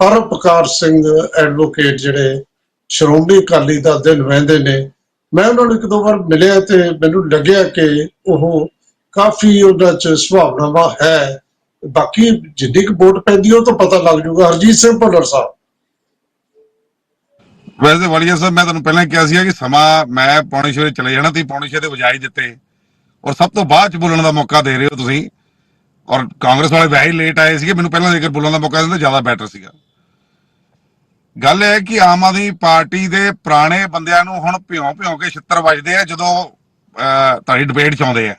ਪਰਪਕਾਰ ਸਿੰਘ ਐਡਵੋਕੇਟ ਜਿਹੜੇ ਸ਼੍ਰੋਮਣੀ ਅਕਾਲੀ ਦਲ ਦੇ ਨੁਮਾਇੰਦੇ ਨੇ, ਮੈਂ ਉਹਨਾਂ ਨੂੰ ਇੱਕ ਦੋ ਵਾਰ ਮਿਲਿਆ ਤੇ ਮੈਨੂੰ ਲੱਗਿਆ ਕਿ ਉਹ ਕਾਫੀ ਉਹਨਾਂ ਚ ਸੁਭਾਵਨਾਵਾਂ ਹੈ। ਬਾਕੀ ਜਿੰਨੀ ਕੁ ਵੋਟ ਪੈਂਦੀ ਉਹ ਤਾਂ ਪਤਾ ਲੱਗ ਜਾਊਗਾ। ਹਰਜੀਤ ਸਿੰਘ ਭੁੱਲਰ ਸਾਹਿਬ। ਵੈਸੇ ਵਾਲੀਆ ਸਾਹਿਬ, ਮੈਂ ਤੁਹਾਨੂੰ ਪਹਿਲਾਂ ਕਿਹਾ ਸੀ ਕਿ ਸਮਾਂ, ਮੈਂ ਪੌਣੇ ਛੇ ਚਲੇ ਜਾਣਾ, ਤੁਸੀਂ ਪੌਣੇ ਛੇ ਦੇ ਵਜਾਈ ਦਿੱਤੇ। ਔਰ ਸਭ ਤੋਂ ਬਾਅਦ ਚ ਬੋਲਣ ਦਾ ਮੌਕਾ ਦੇ ਰਹੇ ਹੋ ਤੁਸੀਂ। ਔਰ ਕਾਂਗਰਸ ਵਾਲੇ ਵੈਸੇ ਹੀ ਲੇਟ ਆਏ ਸੀਗੇ, ਮੈਨੂੰ ਪਹਿਲਾਂ ਜੇਕਰ ਬੋਲਣ ਦਾ ਮੌਕਾ ਦਿੰਦੇ, ਜ਼ਿਆਦਾ ਬੈਟਰ ਸੀਗਾ। ਗੱਲ ਇਹ ਹੈ ਕਿ ਆਮ ਆਦਮੀ ਪਾਰਟੀ ਦੇ ਪੁਰਾਣੇ ਬੰਦਿਆਂ ਨੂੰ ਹੁਣ ਭਿਉਂ ਭਿਉਂ ਕੇ ਛਿੱਤਰ ਵੱਜਦੇ ਆ, ਜਦੋਂ ਤੁਹਾਡੀ ਡਿਬੇਟ ਚ ਆਉਂਦੇ ਆ।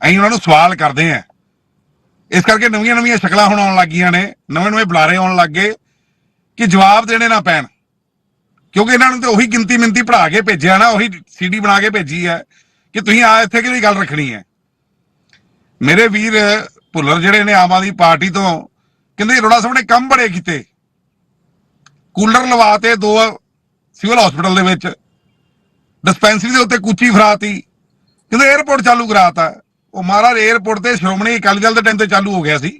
ਅਸੀਂ ਉਹਨਾਂ ਨੂੰ ਸਵਾਲ ਕਰਦੇ ਆ। ਇਸ ਕਰਕੇ ਨਵੀਆਂ ਨਵੀਆਂ ਸ਼ਕਲਾਂ ਹੁਣ ਆਉਣ ਲੱਗੀਆਂ ਨੇ ਨਵੇਂ ਨਵੇਂ ਬੁਲਾਰੇ ਆਉਣ ਲੱਗੇ ਕਿ ਜਵਾਬ ਦੇਣੇ ਨਾ ਪੈਣ। ਕਿਉਂਕਿ ਇਹਨਾਂ ਨੂੰ ਤੇ ਉਹੀ ਗਿਣਤੀ ਮਿੰਤੀ ਪੜਾ ਕੇ ਭੇਜਿਆ ਨਾ, ਉਹੀ ਸੀਡੀ ਬਣਾ ਕੇ ਭੇਜੀ ਹੈ ਕਿ ਤੁਸੀਂ ਆ ਇੱਥੇ ਕਿਹੜੀ ਗੱਲ ਰੱਖਣੀ ਹੈ? ਮੇਰੇ ਵੀਰ ਭੁੱਲਰ ਜਿਹੜੇ ਨੇ ਆਮ ਆਦਮੀ ਪਾਰਟੀ ਤੋਂ, ਕਹਿੰਦੇ ਰੋੜਾ ਸਾਹਿਬ ਨੇ ਕੰਮ ਬੜੇ ਕੀਤੇ। ਕੂਲਰ ਲਵਾਤੇ ਦੋ ਸਿਵਲ ਹਸਪੀਟਲ ਦੇ ਵਿੱਚ। ਡਿਸਪੈਂਸਰੀ ਦੇ ਉੱਤੇ ਕੁੱਚੀ ਫਰਾਤੀ। ਕਹਿੰਦੇ 에어ਪੋਰਟ ਚਾਲੂ ਕਰਾਤਾ। ਉਹ ਮਹਾਰਾਜ 에어ਪੋਰਟ ਤੇ ਸ਼੍ਰੋਮਣੀ ਅਕਾਲੀ ਦਲ ਦੇ ਟਾਈਮ ਤੇ ਚਾਲੂ ਹੋ ਗਿਆ ਸੀ।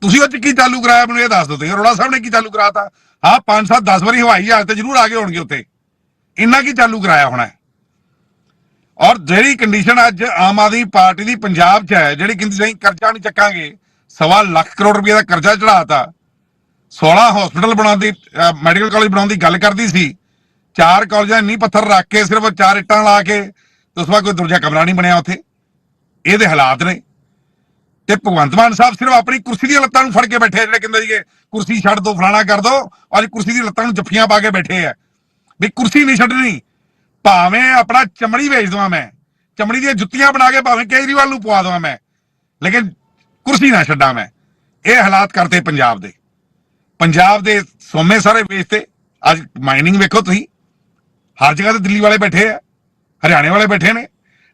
ਤੁਸੀਂ ਉਹ ਚ ਕੀ ਚਾਲੂ ਕਰਾਇਆ ਮੈਨੂੰ ਇਹ ਦੱਸ ਦਿਓ ਤੇ ਰੋੜਾ ਸਾਹਿਬ ਨੇ ਕੀ ਚਾਲੂ ਕਰਾਤਾ? ਹਾਂ 5 7 10 ਵਾਰੀ ਹਵਾਈ ਜਹਾਜ਼ ਤੇ ਜ਼ਰੂਰ ਆ ਗਏ ਹੋਣਗੇ ਉੱਤੇ ਇੰਨਾ ਕੀ ਚਾਲੂ ਕਰਾਇਆ ਹੋਣਾ ਔਰ ਜਿਹੜੀ ਕੰਡੀਸ਼ਨ ਅੱਜ ਆਮ ਆਦਮੀ ਪਾਰਟੀ ਦੀ ਪੰਜਾਬ 'ਚ ਹੈ, ਜਿਹੜੀ ਕਹਿੰਦੀ ਨਹੀਂ, ਕਰਜ਼ਾ ਨਹੀਂ ਚੱਕਾਂਗੇ, ਸਵਾ ਲੱਖ ਕਰੋੜ ਰੁਪਏ ਦਾ ਕਰਜ਼ਾ ਚੜਾਤਾ 16 ਹਸਪੀਟਲ ਬਣਾਉਣ ਦੀ ਮੈਡੀਕਲ ਕਾਲਜ ਬਣਾਉਣ ਦੀ ਗੱਲ ਕਰਦੀ ਸੀ। ਚਾਰ ਕਾਲਜਾਂ ਨੀ ਪੱਥਰ ਰੱਖ ਕੇ ਸਿਰਫ ਚਾਰ ਇੱਟਾਂ ਲਾ ਕੇ, ਤੇ ਉਸ ਤੋਂ ਕੋਈ ਦੂਜਾ ਕਮਰਾ ਨਹੀਂ ਬਣਿਆ ਉੱਥੇ। ਇਹਦੇ ਹਾਲਾਤ ਨੇ। ਤੇ ਭਗਵੰਤ ਮਾਨ ਸਾਹਿਬ ਸਿਰਫ ਆਪਣੀ ਕੁਰਸੀ ਦੀਆਂ ਲੱਤਾਂ ਨੂੰ ਫੜ ਕੇ ਬੈਠੇ ਆ, ਜਿਹੜੇ ਕਹਿੰਦੇ ਸੀਗੇ ਕੁਰਸੀ ਛੱਡ ਦੋ ਫਲਾਣਾ ਕਰ ਦੋ ਅੱਜ ਕੁਰਸੀ ਦੀ ਲੱਤਾਂ ਨੂੰ ਜੱਫੀਆਂ ਪਾ ਕੇ ਬੈਠੇ ਆ। ਵੀ ਕੁਰਸੀ ਨਹੀਂ ਛੱਡਣੀ ਭਾਵੇਂ ਆਪਣਾ ਚਮੜੀ ਵੇਚ ਦਵਾਂ ਮੈਂ ਚਮੜੀ ਦੀਆਂ ਜੁੱਤੀਆਂ ਬਣਾ ਕੇ ਭਾਵੇਂ ਕੇਜਰੀਵਾਲ ਨੂੰ ਪਵਾ ਦਵਾਂ ਮੈਂ ਲੇਕਿਨ ਕੁਰਸੀ ਨਾ ਛੱਡਾਂ ਮੈਂ। ਇਹ ਹਾਲਾਤ ਕਰਤੇ ਪੰਜਾਬ ਦੇ। ਪੰਜਾਬ ਦੇ ਸੋਮੇ ਸਾਰੇ ਵੇਚਤੇ। ਅੱਜ ਮਾਈਨਿੰਗ ਵੇਖੋ ਤੁਸੀਂ। ਹਰ ਜਗ੍ਹਾ ਤੇ ਦਿੱਲੀ ਵਾਲੇ ਬੈਠੇ ਆ ਹਰਿਆਣੇ ਵਾਲੇ ਬੈਠੇ ਨੇ।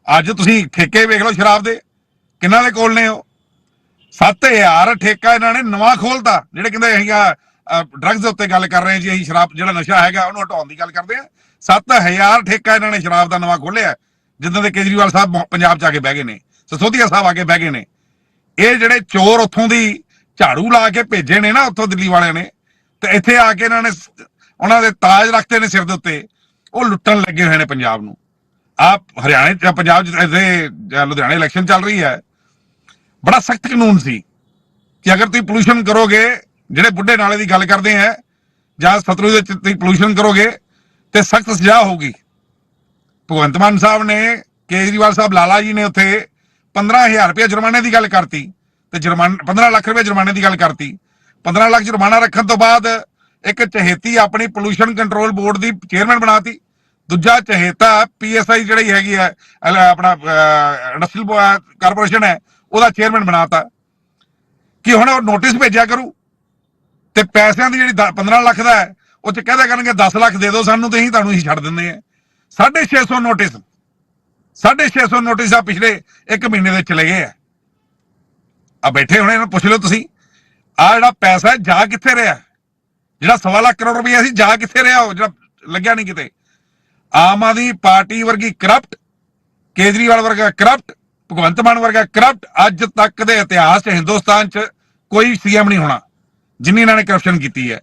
ਅੱਜ ਤੁਸੀਂ ਠੇਕੇ ਵੇਖ ਲਓ ਸ਼ਰਾਬ ਦੇ। ਕਿੰਨਾਂ ਦੇ ਕੋਲ ਨੇ ਉਹ? 7000 ਠੇਕਾ ਇਹਨਾਂ ਨੇ ਨਵਾਂ ਖੋਲਤਾ, ਜਿਹੜੇ ਕਹਿੰਦੇ ਅਸੀਂ ਆ ਡਰੱਗਸ ਦੇ ਉੱਤੇ ਗੱਲ ਕਰ ਰਹੇ ਜੀ, ਅਸੀਂ ਸ਼ਰਾਬ, ਜਿਹੜਾ ਨਸ਼ਾ ਹੈਗਾ ਉਹਨੂੰ ਹਟਾਉਣ ਦੀ ਗੱਲ ਕਰਦੇ ਆ 7000 ਠੇਕਾ ਇਹਨਾਂ ਨੇ ਸ਼ਰਾਬ ਦਾ ਨਵਾਂ ਖੋਲਿਆ ਜਿੱਦਾਂ ਦੇ ਕੇਜਰੀਵਾਲ ਸਾਹਿਬ ਪੰਜਾਬ ਚ ਆ ਕੇ ਬਹਿ ਗਏ ਨੇ, ਸਸੋਦੀਆ ਸਾਹਿਬ ਆ ਕੇ ਬਹਿ ਗਏ ਨੇ। ਇਹ ਜਿਹੜੇ ਚੋਰ ਉੱਥੋਂ ਦੀ ਝਾੜੂ ਲਾ ਕੇ ਭੇਜੇ ਨੇ ਨਾ, ਉੱਥੋਂ ਦਿੱਲੀ ਵਾਲਿਆਂ ਨੇ, ਤੇ ਇੱਥੇ ਆ ਕੇ ਇਹਨਾਂ ਨੇ ਉਹਨਾਂ ਦੇ ਤਾਜ ਰੱਖਤੇ ਨੇ ਸਿਰ ਦੇ ਉੱਤੇ, ਉਹ ਲੁੱਟਣ ਲੱਗੇ ਹੋਏ ਨੇ ਪੰਜਾਬ ਨੂੰ। ਆਪ ਹਰਿਆਣੇ ਪੰਜਾਬ ਚ ਇੱਥੇ ਲੁਧਿਆਣੇ ਇਲੈਕਸ਼ਨ ਚੱਲ ਰਹੀ ਹੈ। ਬੜਾ ਸਖਤ ਕਾਨੂੰਨ ਸੀ ਕਿ ਅਗਰ ਤੁਸੀਂ ਪੋਲੂਸ਼ਨ ਕਰੋਗੇ, ਜਿਹੜੇ ਬੁੱਢੇ ਨਾਲੇ ਦੀ ਗੱਲ ਕਰਦੇ ਆ, ਜਾਂ ਸਤਲੁਜ ਦੇ ਤੁਸੀਂ ਪੋਲੂਸ਼ਨ ਕਰੋਗੇ, ਤੇ ਸਖਤ ਸਜ਼ਾ ਹੋਊਗੀ। ਭਗਵੰਤ ਮਾਨ ਸਾਹਿਬ ਨੇ, ਕੇਜਰੀਵਾਲ ਸਾਹਿਬ, ਲਾਲਾ ਜੀ ਨੇ ਉੱਥੇ 15000 ਰੁਪਏ ਜੁਰਮਾਨੇ ਦੀ ਗੱਲ ਕਰਤੀ ਤੇ ਜੁਰਮਾਨਾ 15 ਲੱਖ ਰੁਪਏ ਜੁਰਮਾਨੇ ਦੀ ਗੱਲ ਕਰਤੀ। 15 ਲੱਖ ਜੁਰਮਾਨਾ ਰੱਖਣ ਤੋਂ ਬਾਅਦ ਇੱਕ ਚਹੇਤੀ ਆਪਣੀ ਪੋਲੂਸ਼ਨ ਕੰਟਰੋਲ ਬੋਰਡ ਦੀ ਚੇਅਰਮੈਨ ਬਣਾਤੀ। ਦੂਜਾ ਚਹੇਤਾ ਪੀਐਸਆਈ ਜਿਹੜੀ ਹੈਗੀ ਹੈ ਆਪਣਾ ਇੰਡਸਟਰੀਅਲ ਕਾਰਪੋਰੇਸ਼ਨ ਹੈ ਉਹਦਾ ਚੇਅਰਮੈਨ ਬਣਾਤਾ। ਕਿ ਹੁਣ ਉਹ ਨੋਟਿਸ ਭੇਜਿਆ ਕਰੂ? ਤੇ ਪੈਸਿਆਂ ਦੀ ਜਿਹੜੀ ਦ- 15 ਲੱਖ ਦਾ ਹੈ, ਉਹ ਚ ਕਹਦਾ ਕਰਨਗੇ 10 ਲੱਖ ਦੇ ਦਿਓ ਸਾਨੂੰ, ਤੇ ਅਸੀਂ ਤੁਹਾਨੂੰ ਹੀ ਛੱਡ ਦਿੰਦੇ ਆ 650 ਨੋਟਿਸ 650 ਨੋਟਿਸ ਆ ਪਿਛਲੇ 1 ਮਹੀਨੇ ਦੇ ਚਲੇ ਗਏ ਆ। ਆ ਬੈਠੇ ਹੋਣੇ, ਇਹਨਾਂ ਪੁੱਛ ਲਓ ਤੁਸੀਂ। ਆ ਜਿਹੜਾ ਪੈਸਾ ਜਾ ਕਿੱਥੇ ਰਿਹਾ? ਜਿਹੜਾ ਸਵਾ ਲੱਖ ਕਰੋੜ ਰੁਪਏ ਸੀ, ਜਾ ਕਿੱਥੇ ਰਿਹਾ ਉਹ? ਜਿਹੜਾ ਲੱਗਿਆ ਨਹੀਂ ਕਿਤੇ। ਆਮ ਆਦਮੀ ਪਾਰਟੀ ਵਰਗੀ ਕਰਪਟ ਕੇਜਰੀਵਾਲ ਵਰਗਾ ਕਰਪਟ ਭਗਵੰਤ ਮਾਨ ਵਰਗਾ ਕਰਪਟ ਅੱਜ ਤੱਕ ਦੇ ਇਤਿਹਾਸ 'ਚ ਹਿੰਦੁਸਤਾਨ 'ਚ ਕੋਈ ਸੀਐਮ ਨਹੀਂ ਹੋਣਾ ਜਿੰਨੀ ਇਹਨਾਂ ਨੇ ਕਰਪਸ਼ਨ ਕੀਤੀ ਹੈ।